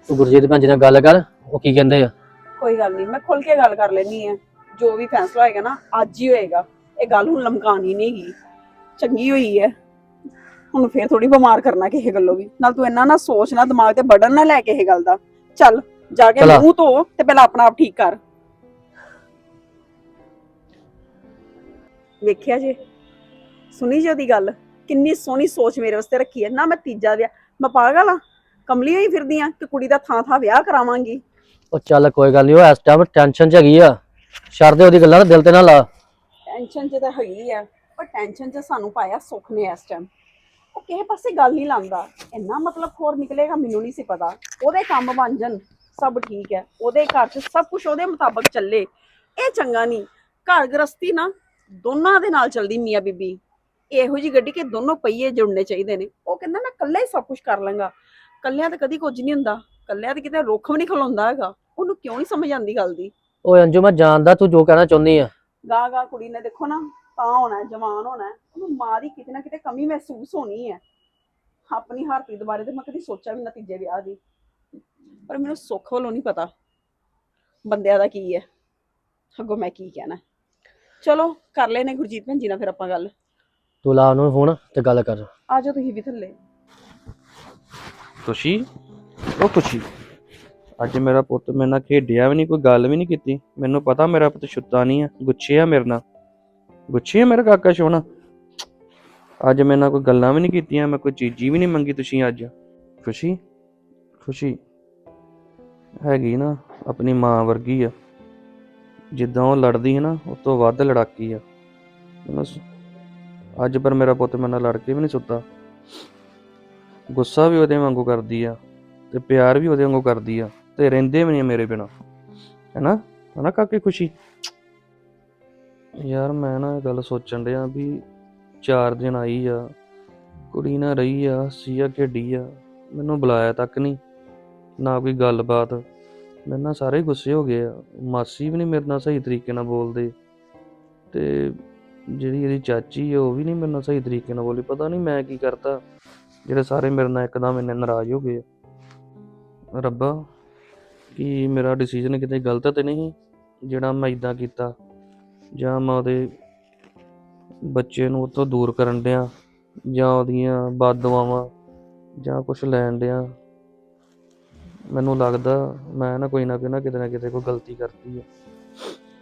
ਤੂੰ ਗੁਰਜੀਤ ਭੈਣ ਜੀ ਨਾਲ ਗੱਲ ਕਰ ਉਹ ਕੀ ਕਹਿੰਦੇ ਆ? ਕੋਈ ਗੱਲ ਨਹੀਂ ਮੈਂ ਖੁੱਲ ਕੇ ਗੱਲ ਕਰ ਲੈਣੀ ਹੈ ਜੋ ਵੀ ਫੈਸਲਾ ਹੋਏਗਾ ਨਾ ਅੱਜ ਹੀ ਹੋਏਗਾ। ਇਹ ਗੱਲ ਹੁਣ ਲਮਕਾਣੀ ਨਹੀਂ ਗਈ ਚੰਗੀ ਹੋਈ ਹੈ ਹੁਣ ਫੇਰ ਥੋੜੀ ਬਿਮਾਰ ਕਰਨਾ ਕਿਸੇ ਗੱਲੋਂ ਵੀ। ਨਾਲ ਤੂੰ ਇੰਨਾ ਨਾ ਸੋਚ ਨਾ ਦਿਮਾਗ ਤੇ ਬੜਨ ਨਾ ਲੈ ਕੇ ਇਹ ਗੱਲ ਦਾ। ਚੱਲ ਜਾ ਕੇ ਚੱਲ। ਮੂੰਹ ਧੋ ਤੇ ਪਹਿਲਾਂ ਆਪਣਾ ਆਪ ਠੀਕ ਕਰ। ਵੇਖਿਆ ਜੇ? ਸੁਣੀ ਜੇ ਉਹਦੀ ਗੱਲ? ਕਿੰਨੀ ਸੋਹਣੀ ਸੋਚ ਮੇਰੇ ਵਾਸਤੇ ਰੱਖੀ ਹੈ ਨਾ ਮੈਂ ਤੀਜਾ ਵਿਆਹ ਮੈਂ ਪਾਗਲ ਆ? ਕਮਲੀ ਹੋਈ ਫਿਰਦੀ ਆ ਕਿ ਕੁੜੀ ਦਾ ਥਾਂ ਥਾਂ ਵਿਆਹ ਕਰਾਵਾਂਗੀ। ਉਹ ਚੱਲ ਕੋਈ ਗੱਲ ਨਹੀਂ ਉਹ ਇਸ ਟਾਈਮ ਟੈਨਸ਼ਨ ਚ ਹੈਗੀ ਆ। ਛੱਡ ਦੇ ਉਹਦੀ ਗੱਲਾਂ ਨਾ ਦਿਲ ਤੇ ਨਾ ਲਾ। ਟੈਨਸ਼ਨ 'ਚ ਤਾਂ ਹੈਗੀ ਆ ਪਰ ਟੈਨਸ਼ਨ 'ਚ ਸਾਨੂੰ ਪਾਇਆ ਸੁੱਖ ਨੇ ਇਸ ਟਾਈਮ ਉਹ ਕਿਸੇ ਪਾਸੇ ਗੱਲ ਨਹੀਂ ਲਾਂਦਾ ਇੰਨਾ ਮਤਲਬ ਹੋਰ ਨਿਕਲੇਗਾ ਮੈਨੂੰ ਨਹੀਂ ਸੀ ਪਤਾ। ਉਹਦੇ ਕੰਮ ਬਣ ਜਾਣ ਸਭ ਠੀਕ ਹੈ। ਉਹਦੇ ਘਰ 'ਚ ਸਭ ਕੁਝ ਉਹਦੇ ਮੁਤਾਬਕ ਚੱਲੇ। ਇਹ ਚੰਗਾ ਨਹੀਂ ਘਰ ਗ੍ਰਸਤੀ ਨਾ ਦੋਨਾਂ ਦੇ ਨਾਲ ਚੱਲਦੀ ਮੀਆਂ ਬੀਬੀ। ਇਹੋ ਜੀ ਗੱਡੀ ਕਿ ਦੋਨੋਂ ਪਹੀਏ ਜੁੜਨੇ ਚਾਹੀਦੇ ਨੇ। ਉਹ ਕਹਿੰਦਾ ਮੈਂ ਇਕੱਲਾ ਹੀ ਸਭ ਕੁਝ ਕਰ ਲਾਂਗਾ ਇਕੱਲਿਆਂ ਤੇ ਕਦੀ ਕੁਝ ਨਹੀਂ ਹੁੰਦਾ ਇਕੱਲਿਆਂ ਤੇ ਕਿਤੇ ਰੁੱਖ ਵੀ ਨਹੀਂ ਖਲੋਂਦਾ ਹੈਗਾ ਉਹਨੂੰ ਕਿਉਂ ਨਹੀਂ ਸਮਝ ਆਉਂਦੀ ਗੱਲ ਦੀ? ਓਏ ਅੰਜੂ ਮੈਂ ਜਾਣਦਾ ਤੂੰ ਜੋ ਕਹਿਣਾ ਚਾਹੁੰਦੀ ਆ। ਗਾ ਗਾ ਕੁੜੀ ਨੇ ਦੇਖੋ ਨਾ ਤਾਂ ਹੋਣਾ ਹੈ, ਜਵਾਨ ਹੋਣਾ ਹੈ, ਉਹਨੂੰ ਮਾਂ ਦੀ ਕਿਤੇ ਨਾ ਕਿਤੇ ਕਮੀ ਮਹਿਸੂਸ ਹੋਣੀ ਹੈ। ਆਪਣੀ ਹਰਪ੍ਰੀਤ ਬਾਰੇ ਤੇ ਮੈਂ ਕਦੀ ਸੋਚਿਆ ਵੀ ਨਤੀਜੇ ਵਿਆਹ ਦੀ। ਪਰ ਮੈਨੂੰ ਸੁੱਖ ਵੱਲੋਂ ਨਹੀਂ ਪਤਾ ਬੰਦਿਆਂ ਦਾ ਕੀ ਹੈ। ਅੱਗੋਂ ਮੈਂ ਕੀ ਕਹਿਣਾ। ਚਲੋ ਕਰ ਲੈਨੇ ਗੁਰਜੀਤ ਭੈਣ ਜੀ ਨਾਲ ਫਿਰ ਆਪਾਂ ਗੱਲ। ਤੂੰ ਲਾ ਉਹਨੂੰ ਫੋਨ ਤੇ ਗੱਲ ਕਰ। ਆ ਜਾਓ ਤੁਸੀਂ ਵੀ ਥੱਲੇ। ਖੁਸ਼ੀ ਉਹ ਖੁਸ਼ੀ ਅੱਜ ਮੇਰਾ ਪੁੱਤ ਮੇਰੇ ਨਾਲ ਖੇਡਿਆ ਵੀ ਨਹੀਂ, ਕੋਈ ਗੱਲ ਵੀ ਨਹੀਂ ਕੀਤੀ। ਮੈਨੂੰ ਪਤਾ ਮੇਰਾ ਪੁੱਤ ਛੁੱਤਾ ਨਹੀਂ ਆ, ਗੁੱਛੇ ਆ ਮੇਰੇ ਨਾਲ। ਗੁੱਛੇ ਆ ਮੇਰਾ ਕਾਕਾ ਸੋਹਣਾ। ਅੱਜ ਮੇਰੇ ਨਾਲ ਕੋਈ ਗੱਲਾਂ ਵੀ ਨਹੀਂ ਕੀਤੀਆਂ, ਮੈਂ ਕੋਈ ਚੀਜ਼ੀ ਵੀ ਨਹੀਂ ਮੰਗੀ ਤੁਸੀਂ ਅੱਜ। ਖੁਸ਼ੀ? ਖੁਸ਼ੀ? ਹੈਗੀ ਨਾ, ਆਪਣੀ ਮਾਂ ਵਰਗੀ ਆ। ਜਿੱਦਾਂ ਉਹ ਲੜਦੀ ਹੈ ਨਾ, ਉਸ ਤੋਂ ਵੱਧ ਲੜਾਕੀ ਆ। ਮੈਨੂੰ ਅੱਜ ਪਰ ਮੇਰਾ ਪੁੱਤ ਮੇਰੇ ਨਾਲ ਲੜ ਕੇ ਵੀ ਨਹੀਂ ਸੁੱਤਾ। ਗੁੱਸਾ ਵੀ ਉਹਦੇ ਵਾਂਗੂ ਕਰਦੀ ਆ ਤੇ ਪਿਆਰ ਵੀ ਉਹਦੇ ਵਾਂਗੂ ਕਰਦੀ ਆ ਤੇ ਰਹਿੰਦੇ ਵੀ ਨਹੀਂ ਮੇਰੇ ਬਿਨਾ, ਹੈਨਾ? ਹੈਨਾ ਕਾਕੇ ਖੁਸ਼ੀ? ਯਾਰ ਮੈਂ ਨਾ ਇਹ ਗੱਲ ਸੋਚਣ ਡਿਆ ਵੀ ਚਾਰ ਦਿਨ ਆਈ ਆ, ਕੁੜੀ ਨਾਲ ਰਹੀ ਆ ਹੱਸੀ ਆ ਖੇਡੀ ਆ, ਮੈਨੂੰ ਬੁਲਾਇਆ ਤੱਕ ਨਹੀਂ ਨਾ ਕੋਈ ਗੱਲਬਾਤ, ਮੇਰੇ ਨਾਲ ਸਾਰੇ ਗੁੱਸੇ ਹੋ ਗਏ ਆ, ਮਾਸੀ ਵੀ ਨਹੀਂ ਮੇਰੇ ਨਾਲ ਸਹੀ ਤਰੀਕੇ ਨਾਲ ਬੋਲਦੇ, ਤੇ ਜਿਹੜੀ ਇਹਦੀ ਚਾਚੀ ਆ ਉਹ ਵੀ ਨਹੀਂ ਮੇਰੇ ਨਾਲ ਸਹੀ ਤਰੀਕੇ ਨਾਲ ਬੋਲੀ, ਪਤਾ ਨਹੀਂ ਮੈਂ ਕੀ ਕਰਤਾ ਜਿਹੜੇ ਸਾਰੇ ਮੇਰੇ ਨਾਲ ਇੱਕਦਮ ਇੰਨੇ ਨਾਰਾਜ਼ ਹੋ ਗਏ ਆ। ਰੱਬਾ, ਕੀ ਮੇਰਾ ਡਿਸੀਜਨ ਕਿਤੇ ਗਲਤ ਤੇ ਨਹੀਂ? ਜਿਹੜਾ ਮੈਂ ਇਦਾਂ ਕੀਤਾ, ਜਾਂ ਮੈਂ ਉਹਦੇ ਬੱਚੇ ਨੂੰ ਉੱਥੋਂ ਦੂਰ ਕਰਨ ਡਿਆ, ਜਾਂ ਉਹਦੀਆਂ ਬਦਦੁਆਵਾਂ ਜਾਂ ਕੁਝ ਲੈਣ ਡਿਆ। ਮੈਨੂੰ ਲੱਗਦਾ ਮੈਂ ਨਾ ਕੋਈ ਨਾ ਕੋਈ ਨਾ ਕਿਤੇ ਨਾ ਕਿਤੇ ਕੋਈ ਗਲਤੀ ਕਰਤੀ ਹੈ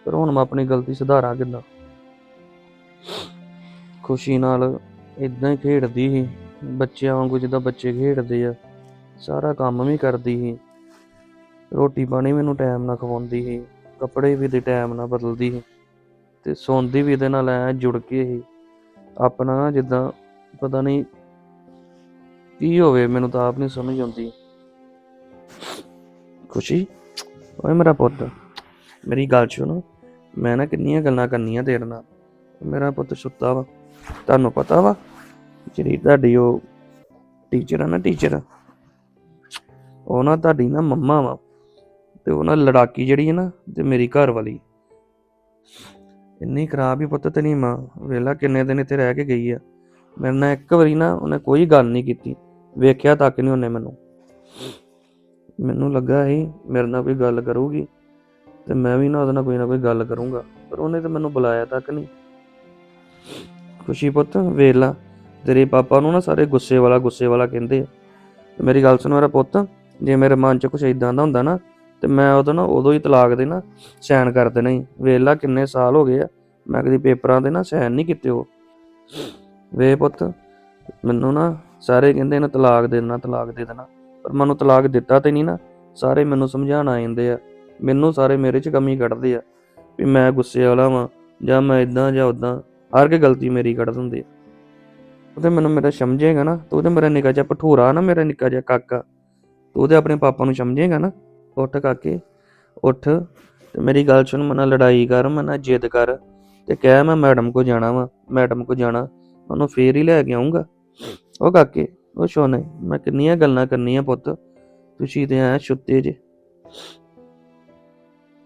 ਪਰ ਹੁਣ ਮੈਂ ਆਪਣੀ ਗਲਤੀ ਸੁਧਾਰਾਂ ਕਿੱਦਾਂ? ਖੁਸ਼ੀ ਨਾਲ ਇਦਾਂ ਹੀ ਖੇਡਦੀ ਸੀ। ਬੱਚਿਆਂ ਵਾਂਗੂ ਜਿੱਦਾਂ ਬੱਚੇ ਖੇਡਦੇ ਆ, ਸਾਰਾ ਕੰਮ ਵੀ ਕਰਦੀ ਸੀ। ਰੋਟੀ ਪਾਣੀ ਮੈਨੂੰ ਟਾਈਮ ਨਾਲ ਖਵਾਉਂਦੀ ਸੀ, ਕੱਪੜੇ ਵੀ ਦੇ ਟਾਈਮ ਨਾਲ ਬਦਲਦੀ ਸੀ ਤੇ ਸੌਂਦੀ ਵੀ ਇਹਦੇ ਨਾਲ ਐ ਜੁੜ ਕੇ ਸੀ। ਆਪਣਾ ਨਾ ਜਿੱਦਾਂ ਪਤਾ ਨਹੀਂ ਕੀ ਹੋਵੇ, ਮੈਨੂੰ ਤਾਂ ਆਪ ਨਹੀਂ ਸਮਝ ਆਉਂਦੀ। ਖੁਸ਼ੀ? ਓਏ ਮੇਰਾ ਪੁੱਤ, ਮੇਰੀ ਗੱਲ ਸੁਣ, ਮੈਂ ਨਾ ਕਿੰਨੀਆਂ ਗੱਲਾਂ ਕਰਨੀਆਂ ਤੇਰੇ ਨਾਲ। ਮੇਰਾ ਪੁੱਤ ਸੁੱਤਾ ਵਾ, ਤੁਹਾਨੂੰ ਪਤਾ ਵਾ ਜਿਹੜੀ ਤੁਹਾਡੀ ਉਹ ਟੀਚਰ ਆ ਨਾ ਟੀਚਰ ਉਹ ਨਾ ਤੁਹਾਡੀ ਨਾ ਮੰਮਾ ਵਾ, ਤੇ ਉਹ ਨਾ ਲੜਾਕੀ ਜਿਹੜੀ ਹੈ ਨਾ, ਤੇ ਮੇਰੀ ਘਰ ਵਾਲੀ। ਇੰਨੀ ਖਰਾਬ ਹੀ ਪੁੱਤ ਤੇ ਨਹੀਂ ਮਾਂ ਵੇਲਾ ਕਿੰਨੇ ਦਿਨ ਇੱਥੇ ਰਹਿ ਕੇ ਗਈ ਆ। ਮੇਰੇ ਨਾਲ ਇੱਕ ਵਾਰੀ ਨਾ ਉਹਨੇ ਕੋਈ ਗੱਲ ਨਹੀਂ ਕੀਤੀ, ਵੇਖਿਆ ਤੱਕ ਨਹੀਂ ਉਹਨੇ ਮੈਨੂੰ। ਮੈਨੂੰ ਲੱਗਾ ਸੀ ਮੇਰੇ ਨਾਲ ਕੋਈ ਗੱਲ ਕਰੂਗੀ, ਤੇ ਮੈਂ ਵੀ ਨਾ ਉਹਦੇ ਨਾਲ ਕੋਈ ਨਾ ਕੋਈ ਗੱਲ ਕਰੂੰਗਾ, ਪਰ ਉਹਨੇ ਤਾਂ ਮੈਨੂੰ ਬੁਲਾਇਆ ਤੱਕ ਨਹੀਂ। ਖੁਸ਼ੀ ਪੁੱਤ ਵੇਲਾ ਤੇਰੇ ਪਾਪਾ ਨੂੰ ਨਾ ਸਾਰੇ ਗੁੱਸੇ ਵਾਲਾ ਗੁੱਸੇ ਵਾਲਾ ਕਹਿੰਦੇ ਆ। ਤੇ ਮੇਰੀ ਗੱਲ ਸੁਣ ਮੇਰਾ ਪੁੱਤ, ਜੇ ਮੇਰੇ ਮਨ 'ਚ ਕੁਝ ਇਦਾਂ ਦਾ ਹੁੰਦਾ ਨਾ, ਤੇ ਮੈਂ ਉਦੋਂ ਨਾ ਉਦੋਂ ਹੀ ਤਲਾਕ ਦੇ ਨਾ ਸਾਈਨ ਕਰ ਦੇਣਾ ਹੀ। ਵੇਲਾ ਕਿੰਨੇ ਸਾਲ ਹੋ ਗਏ ਆ, ਮੈਂ ਕਦੀ ਪੇਪਰਾਂ ਦੇ ਨਾ ਸਾਈਨ ਨਹੀਂ ਕੀਤੇ ਉਹ। ਵੇ ਪੁੱਤ, ਮੈਨੂੰ ਨਾ ਸਾਰੇ ਕਹਿੰਦੇ ਨੇ ਤਲਾਕ ਦੇ ਦੇਣਾ, ਤਲਾਕ ਦੇ ਦੇਣਾ, ਪਰ ਮੈਨੂੰ ਤਲਾਕ ਦਿੱਤਾ ਤੇ ਨਹੀਂ ਨਾ, ਸਾਰੇ ਮੈਨੂੰ ਸਮਝਾਉਣ ਆ ਜਾਂਦੇ ਆ। ਮੈਨੂੰ ਸਾਰੇ ਮੇਰੇ 'ਚ ਕਮੀ ਕੱਢਦੇ ਆ, ਵੀ ਮੈਂ ਗੁੱਸੇ ਵਾਲਾ ਵਾਂ, ਜਾਂ ਮੈਂ ਇਦਾਂ ਜਾਂ ਉਦਾਂ ਹਰ ਇੱਕ ਗਲਤੀ ਮੇਰੀ ਕੱਢ ਦਿੰਦੇ ਆ। ਉਹਦੇ ਮੈਨੂੰ ਮੇਰਾ ਸਮਝੇਗਾ ਨਾ, ਤੂੰ ਤੇ ਮੇਰਾ ਨਿੱਕਾ ਜਿਹਾ ਭਠੂਰਾ ਨਾ, ਮੇਰਾ ਨਿੱਕਾ ਜਿਹਾ ਕਾਕਾ। ਤੂੰ ਤੇ ਆਪਣੇ ਪਾਪਾ ਨੂੰ ਸਮਝੇਗਾ ਨਾ। ਉੱਠ ਕਾਕੇ, ਉੱਠ ਤੇ ਮੇਰੀ ਗੱਲ ਸੁਣ, ਮਨਾ ਲੜਾਈ ਕਰ, ਮਨਾ ਜਿੱਦ ਕਰ ਤੇ ਕਹਿ ਮੈਂ ਮੈਡਮ ਕੋ ਜਾਣਾ ਵਾ, ਮੈਡਮ ਕੋ ਜਾਣਾ, ਉਹਨੂੰ ਫੇਰ ਹੀ ਲੈ ਕੇ ਆਉਂਗਾ ਉਹ ਕਾਕੇ, ਉਹ ਸੋਨੇ, ਮੈਂ ਕਿੰਨੀਆਂ ਗੱਲਾਂ ਕਰਨੀਆਂ ਪੁੱਤ, ਤੁਸੀਂ ਤੇ ਐ ਛੁੱਤੇ ਜੇ।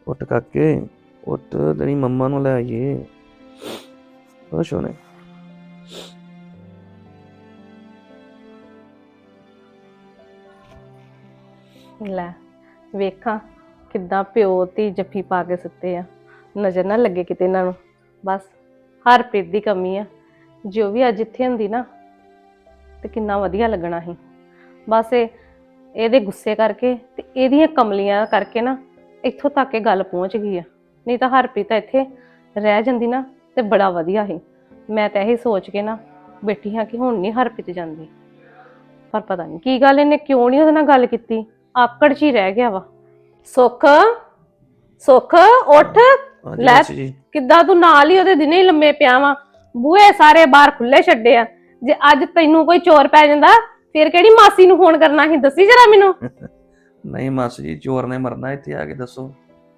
ਉੱਠ ਕਾਕੇ, ਉੱਠ, ਤੇਰੀ ਮੰਮਾ ਨੂੰ ਲੈ ਆਈਏ। ਉਹ ਸੋਨੇ ਲੈ, ਵੇਖਾਂ ਕਿੱਦਾਂ ਪਿਓ ਧੀ ਜੱਫੀ ਪਾ ਕੇ ਸੁੱਤੇ ਆ। ਨਜ਼ਰ ਨਾ ਲੱਗੇ ਕਿਤੇ ਇਹਨਾਂ ਨੂੰ। ਬਸ, ਹਰਪ੍ਰੀਤ ਦੀ ਕਮੀ ਆ। ਜੋ ਵੀ ਅੱਜ ਇੱਥੇ ਹੁੰਦੀ ਨਾ, ਤੇ ਕਿੰਨਾ ਵਧੀਆ ਲੱਗਣਾ ਸੀ। ਬਸ ਇਹ, ਇਹਦੇ ਗੁੱਸੇ ਕਰਕੇ ਤੇ ਇਹਦੀਆਂ ਕਮਲੀਆਂ ਕਰਕੇ ਨਾ, ਇੱਥੋਂ ਤੱਕ ਇਹ ਗੱਲ ਪਹੁੰਚ ਗਈ ਆ। ਨਹੀਂ ਤਾਂ ਹਰਪ੍ਰੀਤ ਤਾਂ ਇੱਥੇ ਰਹਿ ਜਾਂਦੀ ਨਾ, ਤੇ ਬੜਾ ਵਧੀਆ ਸੀ। ਮੈਂ ਤਾਂ ਇਹੀ ਸੋਚ ਕੇ ਨਾ ਬੈਠੀ ਹਾਂ ਕਿ ਹੁਣ ਨਹੀਂ ਹਰਪ੍ਰੀਤ ਜਾਂਦੀ। ਪਰ ਪਤਾ ਨਹੀਂ ਕੀ ਗੱਲ, ਇਹਨੇ ਕਿਉਂ ਨਹੀਂ ਉਹਦੇ ਨਾਲ ਗੱਲ ਕੀਤੀ? ਆਕੜ ਚ ਹੀ ਰਹਿ ਗਿਆ ਵਾ। ਸੁੱਖ ਸੁੱਖ ਉੱਠ ਹਾਂਜੀ ਲੈ। ਮਾਸੀ ਜੀ। ਕਿੱਦਾਂ ਤੂੰ ਨਾਲ ਹੀ ਉਹਦੇ ਦਿਨੇ ਹੀ ਲੰਮੇ ਪਿਆ ਵਾ। ਬੂਹੇ ਸਾਰੇ ਬਾਹਰ ਖੁੱਲੇ ਛੱਡੇ ਆ। ਜੇ ਅੱਜ ਤੈਨੂੰ ਕੋਈ ਚੋਰ ਪੈ ਜਾਂਦਾ ਫਿਰ ਕਿਹੜੀ ਮਾਸੀ ਨੂੰ ਫੋਨ ਕਰਨਾ ਸੀ? ਦੱਸੀ ਜਰਾ ਮੈਨੂੰ। *laughs* ਨਹੀਂ ਮਾਸੀ ਜੀ ਚੋਰ ਨੇ ਮਰਨਾ ਇੱਥੇ ਆ ਕੇ ਦੱਸੋ।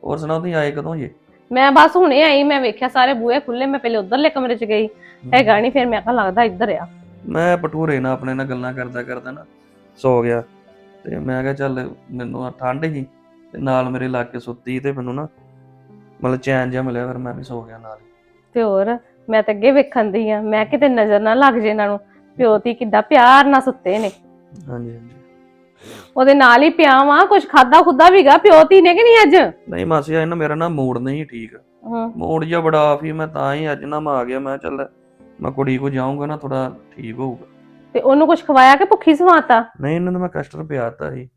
ਹੋਰ ਸੁਣਾਓ ਤੁਸੀਂ ਆਏ ਕਦੋਂ ਜੀ? ਮੈਂ ਬਸ ਹੁਣੇ ਆਈ ਮੈਂ ਵੇਖਿਆ ਸਾਰੇ ਬੂਹੇ ਖੁੱਲੇ ਮੈਂ ਪਹਿਲੇ ਉਧਰਲੇ ਕਮਰੇ 'ਚ ਗਈ। ਹੈਗਾ ਨਹੀਂ ਫਿਰ ਮੈਂ ਕਿਹਾ ਲੱਗਦਾ ਇੱਧਰ ਆ। ਮੈਂ ਭਟੂਰੇ ਨਾਲ ਆਪਣੇ ਨਾਲ ਗੱਲਾਂ ਕਰਦਾ ਕਰਦਾ ਨਾ ਸੋ ਗਿਆ। ਤੇ ਮੈਂ ਕਿਹਾ ਚੱਲ ਮੈਨੂੰ ਆ ਠੰਡ ਸੀ ਤੇ ਨਾਲ ਮੇਰੇ ਲਾ ਕੇ ਸੁੱਤੀ ਤੇ ਮੈਨੂੰ ਨਾ ਮਤਲਬ ਚੈਨ ਜਿਹਾ ਮਿਲਿਆ ਫਿਰ ਮੈਂ ਵੀ ਸੋ ਗਿਆ ਨਾਲ ਹੀ। ਤੇ ਹੋਰ ਮੈਂ ਤਾਂ ਅੱਗੇ ਵੇਖਣ ਦੀ ਆ ਮੈਂ ਕਿਤੇ ਨਜ਼ਰ ਨਾ ਲੱਗ ਜੇ ਇਹਨਾਂ ਨੂੰ। ਪਿਓ ਧੀ ਕਿੱਦਾਂ ਪਿਆਰ ਨਾਲ ਸੁੱਤੇ ਨੇ। ਹਾਂਜੀ ਹਾਂਜੀ। ਉਹਦੇ ਨਾਲ ਹੀ ਪਿਆ ਵਾਂ ਕੁਝ ਖਾਦਾ ਖੁੱਦਾ ਵੀਗਾ ਪਿਓ ਧੀ ਨੇ ਕਿ ਨਹੀਂ ਅੱਜ? ਨਹੀਂ ਮਾਸੀ ਆ ਨਾ ਮੇਰਾ ਨਾ ਮੂਡ ਨਹੀਂ ਠੀਕ। ਹਾਂ। ਮੂਡ ਜਿਹਾ ਬੜਾ ਆਫ ਹੀ ਮੈਂ ਤਾਂ ਹੀ ਅੱਜ ਨਾ ਮੈਂ ਆ ਗਿਆ ਮੈਂ ਕਿਹਾ ਚੱਲ ਮੈਂ ਕੁੜੀ ਕੋ ਜਾਊਂਗਾ ਨਾ ਥੋੜਾ ਠੀਕ ਹੋਊਗਾ। ਤੇ ਉਹਨੂੰ ਕੁਝ ਖਵਾਇਆ ਕਿ ਭੁੱਖੀ ਸਵਾਤਾ? ਨਹੀਂ ਇਹਨਾਂ ਨੂੰ ਮੈਂ ਕਸਟਰ ਪਿਆਤਾ ਸੀ।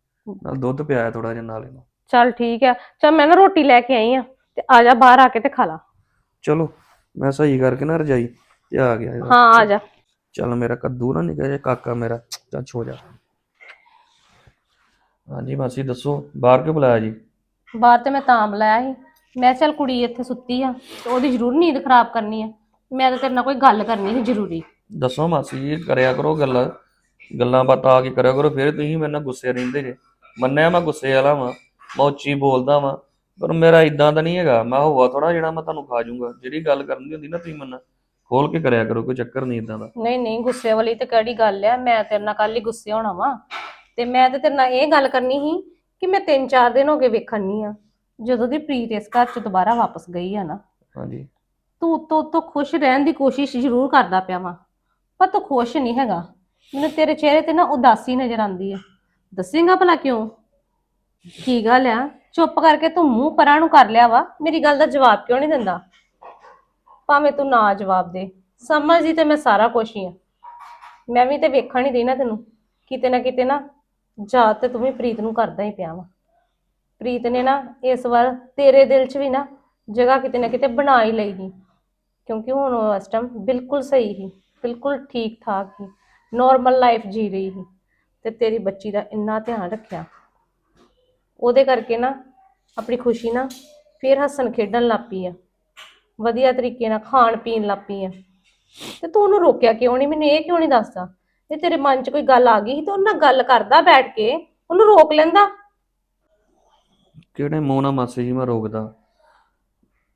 ਨਾਲ ਦੁੱਧ ਪਿਆਇਆ ਥੋੜਾ ਜਿਹਾ ਨਾਲ ਇਹਨੂੰ। ਚੱਲ ਠੀਕ ਆ। ਚੱਲ ਮੈਂ ਨਾ ਰੋਟੀ ਲੈ ਕੇ ਆਈ ਆ ਤੇ ਆ ਜਾ ਬਾਹਰ ਆ ਕੇ ਤੇ ਖਾ ਲਾ। ਚਲੋ ਮੈਂ ਸਹੀ ਕਰਕੇ ਨਾ ਰਜਾਈ ਤੇ ਆ ਗਿਆ ਇਹਦਾ। ਹਾਂ ਆ ਜਾ। ਚੱਲ ਮੇਰਾ ਕੱਦੂ ਨਾ ਨਿਕਲ ਕਾਕਾ ਮੇਰਾ। ਚੱਲ ਛੋ ਜਾ। ਹਾਂਜੀ ਮਾਸੀ ਦੱਸੋ ਬਾਹਰ ਕਿਉਂ ਬੁਲਾਇਆ ਜੀ? ਬਾਹਰ ਤੇ ਮੈਂ ਤਾਂ ਬੁਲਾਇਆ ਸੀ। ਮੈਂ ਚੱਲ ਕੁੜੀ ਇੱਥੇ ਸੁੱਤੀ ਆ ਤੇ ਉਹਦੀ ਜ਼ਰੂਰ ਨੀਂਦ ਖਰਾਬ ਕਰਨੀ ਆ। ਮੈਂ ਤਾਂ ਤੇਰੇ ਨਾਲ ਕੋਈ ਗੱਲ ਕਰਨੀ ਸੀ ਜ਼ਰੂਰੀ। ਦੱਸੋ ਮਾਸੀ ਜੀ ਕਰਿਆ ਕਰੋ ਗੱਲਾਂ ਗੱਲਾਂ ਬਾਤਾਂ ਆ ਕੇ ਕਰਿਆ ਕਰੋ ਫਿਰ ਤੁਸੀਂ ਮੇਰੇ ਨਾਲ ਗੁੱਸੇ ਰਹਿੰਦੇ ਜੇ। ਮੰਨਿਆ ਮੈਂ ਗੁੱਸੇ ਵਾਲਾ ਵਾਂ ਮੈਂ ਉੱਚੀ ਬੋਲਦਾ ਵਾਂ ਪਰ ਮੇਰਾ ਇਦਾਂ ਦਾ ਨਹੀਂ ਹੈਗਾ। ਮੈਂ ਹੋਵਾ ਥੋੜਾ ਜਿਹੜਾ ਮੈਂ ਤੁਹਾਨੂੰ ਖਾ ਜਾਊਂਗਾ। ਜਿਹੜੀ ਗੱਲ ਕਰਨੀ ਹੁੰਦੀ ਨਾ ਤੁਸੀਂ ਮੰਨ ਖੋਲ ਕੇ ਕਰਿਆ ਕਰੋ ਕੋਈ ਚੱਕਰ ਨਹੀਂ ਇਦਾਂ ਦਾ। ਨਹੀਂ ਨਹੀਂ ਗੁੱਸੇ ਵਾਲੀ ਤੇ ਕਿਹੜੀ ਗੱਲ ਆ? ਮੈਂ ਤੇਰੇ ਨਾਲ ਕੱਲ ਹੀ ਗੁੱਸੇ ਹੋਣਾ ਵਾ। ਤੇ ਮੈਂ ਤੇ ਤੇਰੇ ਨਾਲ ਇਹ ਗੱਲ ਕਰਨੀ ਸੀ ਕਿ ਮੈਂ ਤਿੰਨ ਚਾਰ ਦਿਨ ਹੋ ਗਏ ਵੇਖਣ ਨਹੀਂ ਆ। ਜਦੋਂ ਦੀ ਪ੍ਰੀਤ ਇਸ ਘਰ ਚ ਦੁਬਾਰਾ ਵਾਪਸ ਗਈ ਆ ਨਾ ਹਾਂਜੀ। ਤੂੰ ਤੋਂ ਤੋਂ ਖੁਸ਼ ਰਹਿਣ ਦੀ ਕੋਸ਼ਿਸ਼ ਜ਼ਰੂਰ ਕਰਦਾ ਪਿਆ ਵਾ। ਪਰ ਤੂੰ ਖੁਸ਼ ਨਹੀਂ ਹੈਗਾ। ਮੈਨੂੰ ਤੇਰੇ ਚਿਹਰੇ ਤੇ ਨਾ ਉਦਾਸੀ ਨਜ਼ਰ ਆਉਂਦੀ ਹੈ। ਦੱਸੇਂਗਾ ਭਲਾ ਕਿਉਂ? ਕੀ ਗੱਲ ਆ? ਚੁੱਪ ਕਰਕੇ ਤੂੰ ਮੂੰਹ ਪਰਾਂ ਨੂੰ ਕਰ ਲਿਆ ਵਾ। ਮੇਰੀ ਗੱਲ ਦਾ ਜਵਾਬ ਕਿਉਂ ਨਹੀਂ ਦਿੰਦਾ? ਭਾਵੇਂ ਤੂੰ ਨਾ ਜਵਾਬ ਦੇ। ਸਮਝਦੀ ਤੇ ਮੈਂ ਸਾਰਾ ਕੁਛ ਹੀ ਆ। ਮੈਂ ਵੀ ਤੇ ਵੇਖਣ ਹੀ ਦੇਣਾ ਤੈਨੂੰ। ਕਿਤੇ ਨਾ ਕਿਤੇ ਨਾ ਜਾ ਤੇ ਤੂੰ ਵੀ ਪ੍ਰੀਤ ਨੂੰ ਕਰਦਾ ਹੀ ਪਿਆ ਵਾ। ਪ੍ਰੀਤ ਨੇ ਨਾ ਇਸ ਵਾਰ ਤੇਰੇ ਦਿਲ 'ਚ ਵੀ ਨਾ ਜਗ੍ਹਾ ਕਿਤੇ ਨਾ ਕਿਤੇ ਬਣਾ ਹੀ ਲਈ ਸੀ। ਕਿਉਂਕਿ ਹੁਣ ਉਹ ਇਸ ਟਾਈਮ ਬਿਲਕੁਲ ਸਹੀ ਸੀ। ਬਿਲਕੁਲ ਠੀਕ ਠਾਕ ਸੀ ਨਾਰਮਲ ਲਾਈਫ ਜੀ ਰਹੀ ਸੀ ਤੇ ਤੇਰੀ ਬੱਚੀ ਦਾ ਇੰਨਾ ਧਿਆਨ ਰੱਖਿਆ। ਉਹਦੇ ਕਰਕੇ ਨਾ ਆਪਣੀ ਖੁਸ਼ੀ ਨਾ ਫੇਰ ਹੱਸਣ ਖੇਡਣ ਲੱਗ ਆ, ਵਧੀਆ ਤਰੀਕੇ ਨਾਲ ਖਾਣ ਪੀਣ ਲੱਗ ਆ। ਤੇ ਤੂੰ ਉਹਨੂੰ ਰੋਕਿਆ ਕਿਉਂ ਨਹੀਂ ਮੈਨੂੰ ਇਹ ਕਿਉਂ ਨਹੀਂ ਦੱਸਦਾ? ਜੇ ਤੇਰੇ ਮਨ 'ਚ ਕੋਈ ਗੱਲ ਆ ਗਈ ਸੀ ਤੇ ਉਹਨਾਂ ਨਾਲ ਗੱਲ ਕਰਦਾ ਬੈਠ ਕੇ, ਉਹਨੂੰ ਰੋਕ ਲੈਂਦਾ। ਕਿਹੜੇ ਮੂੰਹ ਨਾਲ ਮਾਸੀ ਜੀ ਮੈਂ ਰੋਕਦਾ?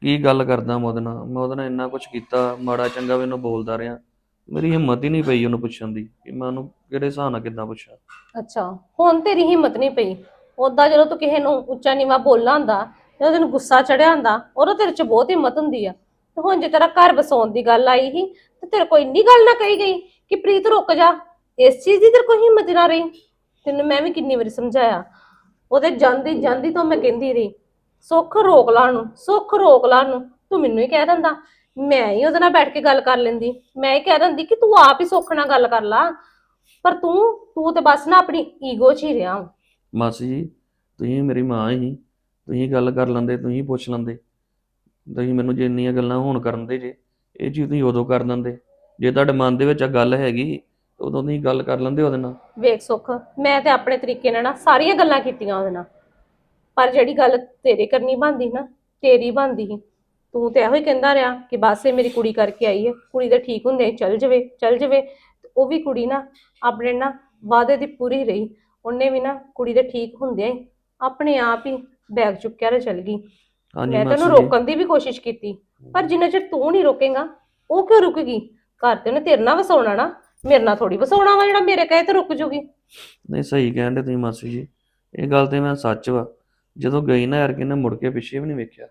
ਕੀ ਗੱਲ ਕਰਦਾ ਮੈਂ ਉਹਦੇ ਨਾਲ? ਮੈਂ ਉਹਦੇ ਨਾਲ ਇੰਨਾ ਕੁਝ ਕੀਤਾ, ਮਾੜਾ ਚੰਗਾ ਮੈਨੂੰ ਬੋਲਦਾ ਰਿਹਾ। ਮੇਰੀ ਹਿੰਮਤ ਹੀ ਨਹੀਂ ਪਈ ਉਹਨੂੰ ਪੁੱਛਣ ਦੀ ਕਿ ਮੈਂ ਉਹਨੂੰ ਕਿਹੜੇ ਹਿਸਾਬ ਨਾਲ ਕਿੱਦਾਂ ਪੁੱਛਾਂ। ਅੱਛਾ, ਹੁਣ ਤੇਰੀ ਹਿੰਮਤ ਨਹੀਂ ਪਈ। ਉਦਾਂ ਜਦੋਂ ਤੂੰ ਕਿਸੇ ਨੂੰ ਉੱਚਾ ਨੀਵਾ ਬੋਲਣਾ ਹੁੰਦਾ, ਜਦੋਂ ਤੈਨੂੰ ਗੁੱਸਾ ਚੜਿਆ ਹੁੰਦਾ, ਉਦੋਂ ਤੇਰੇ 'ਚ ਬਹੁਤ ਹਿੰਮਤ ਹੁੰਦੀ ਆ। ਤੇ ਹੁਣ ਜੇ ਤੇਰਾ ਘਰ ਬਸਾਉਣ ਦੀ ਗੱਲ ਆਈ ਸੀ, ਤੇ ਤੇਰੇ ਕੋਈ ਇੰਨੀ ਗੱਲ ਨਾ ਕਹੀ ਗਈ ਕਿ ਪ੍ਰੀਤ ਰੁਕ ਜਾ, ਇਸ ਚੀਜ਼ ਦੀ ਤੇਰੇ ਕੋਈ ਹਿੰਮਤ ਨਾ ਰਹੀ। ਤੈਨੂੰ ਮੈਂ ਵੀ ਕਿੰਨੀ ਵਾਰੀ ਸਮਝਾਇਆ। ਉਹਦੇ ਜਾਂਦੀ ਜਾਂਦੀ ਤੋਂ ਮੈਂ ਕਹਿੰਦੀ ਰਹੀ, ਸੁੱਖ ਰੋਕ ਲਾ ਨੂੰ ਸੁੱਖ ਰੋਕ ਲਾ ਨੂੰ ਤੂੰ ਮੈਨੂੰ ਹੀ ਕਹਿ ਦਿੰਦਾ। ਮੈਂ ਹੀ ਉਹਦੇ ਨਾਲ ਬੈਠ ਕੇ ਗੱਲ ਕਰ ਲੈਂਦੀ। ਮੈਂ ਹੀ ਕਹਿ ਦਿੰਦੀ ਕਿ ਤੂੰ ਆਪ ਹੀ ਸੁੱਖ ਨਾਲ ਗੱਲ ਕਰ ਲਾ। ਪਰ ਤੂੰ ਤੂੰ ਤੇ ਬਸ ਨਾ ਆਪਣੀ ਈਗੋ 'ਚ ਹੀ ਰਿਹਾ। ਵਾਂ। ਮਾਸੀ ਜੀ ਤੁਸੀਂ ਮੇਰੀ ਮਾਂ ਹੀ। ਤੁਸੀਂ ਗੱਲ ਕਰ ਲੈਂਦੇ ਤੁਸੀਂ ਪੁੱਛ ਲੈਂਦੇ। ਤੁਸੀਂ ਮੈਨੂੰ ਜੇ ਇੰਨੀਆਂ ਗੱਲਾਂ ਹੁਣ ਕਰਨ ਦੇ ਜੇ ਇਹ ਚੀਜ਼ ਤੁਸੀਂ ਉਦੋਂ ਕਰ ਦਿੰਦੇ। ਜੇ ਤੁਹਾਡੇ ਮਨ ਦੇ ਵਿੱਚ ਆ ਗੱਲ ਹੈਗੀ ਉਦੋਂ ਤੁਸੀਂ ਗੱਲ ਕਰ ਲੈਂਦੇ ਉਹਦੇ ਨਾਲ। ਵੇਖ ਸੁੱਖ ਮੈਂ ਤੇ ਆਪਣੇ ਤਰੀਕੇ ਨਾਲ ਨਾ ਸਾਰੀਆਂ ਗੱਲਾਂ ਕੀਤੀਆਂ ਉਹਦੇ ਨਾਲ। ਪਰ ਜਿਹੜੀ ਗੱਲ ਤੇਰੇ ਕਰਨੀ ਬਣਦੀ ਨਾ ਤੇਰੀ ਬਣਦੀ ਸੀ। ਤੂੰ ਤੇ ਇਹੋ ਹੀ ਕਹਿੰਦਾ ਰਿਹਾ ਕਿ ਬਸ ਇਹ ਮੇਰੀ ਕੁੜੀ ਕਰਕੇ ਆਈ ਹੈ ਕੁੜੀ ਦੇ ਠੀਕ ਹੁੰਦੇ ਚੱਲ ਜਵੇ ਚੱਲ ਜਵੇ। ਉਹ ਵੀ ਕੁੜੀ ਨਾ ਆਪਣੇ ਨਾ ਵਾਅਦੇ ਦੀ ਪੂਰੀ ਰਹੀ। ਉਹਨੇ ਵੀ ਨਾ ਕੁੜੀ ਦੇ ਠੀਕ ਹੁੰਦਿਆਂ ਹੀ ਆਪਣੇ ਆਪ ਹੀ ਬੈਗ ਚੁੱਕਿਆ ਤੇ ਚਲ ਗਈ। ਹਾਂਜੀ ਮੈਂ ਤੈਨੂੰ ਮਾਸੀ ਜੀ। ਰੋਕਣ ਦੀ ਵੀ ਕੋਸ਼ਿਸ਼ ਕੀਤੀ ਪਰ ਜਿੰਨਾ ਚਿਰ ਤੂੰ ਨਹੀਂ ਰੋਕੇਗਾ ਉਹ ਕਿਉਂ ਰੁਕੇਗੀ ਘਰ ਤੇ ਉਹਨੇ ਤੇਰੇ ਨਾਲ ਵਸਾਉਣਾ ਨਾ ਮੇਰੇ ਨਾਲ ਥੋੜੀ ਵਸਾਉਣਾ ਵਾ ਜਿਹੜਾ ਮੇਰੇ ਕਹੇ ਤੇ ਰੁਕ ਜੂਗੀ। ਨਹੀਂ ਸਹੀ ਕਹਿੰਦੇ ਤੁਸੀਂ ਮਾਸੀ ਜੀ। ਇਹ ਗੱਲ ਤੇ ਮੈਂ ਸੱਚ ਵਾ। ਜਦੋਂ ਗਈ ਨਾ ਯਾਰ ਕਿਨੇ ਮੁੜ ਕੇ ਪਿੱਛੇ ਵੀ ਨਹੀਂ ਵੇਖਿਆ।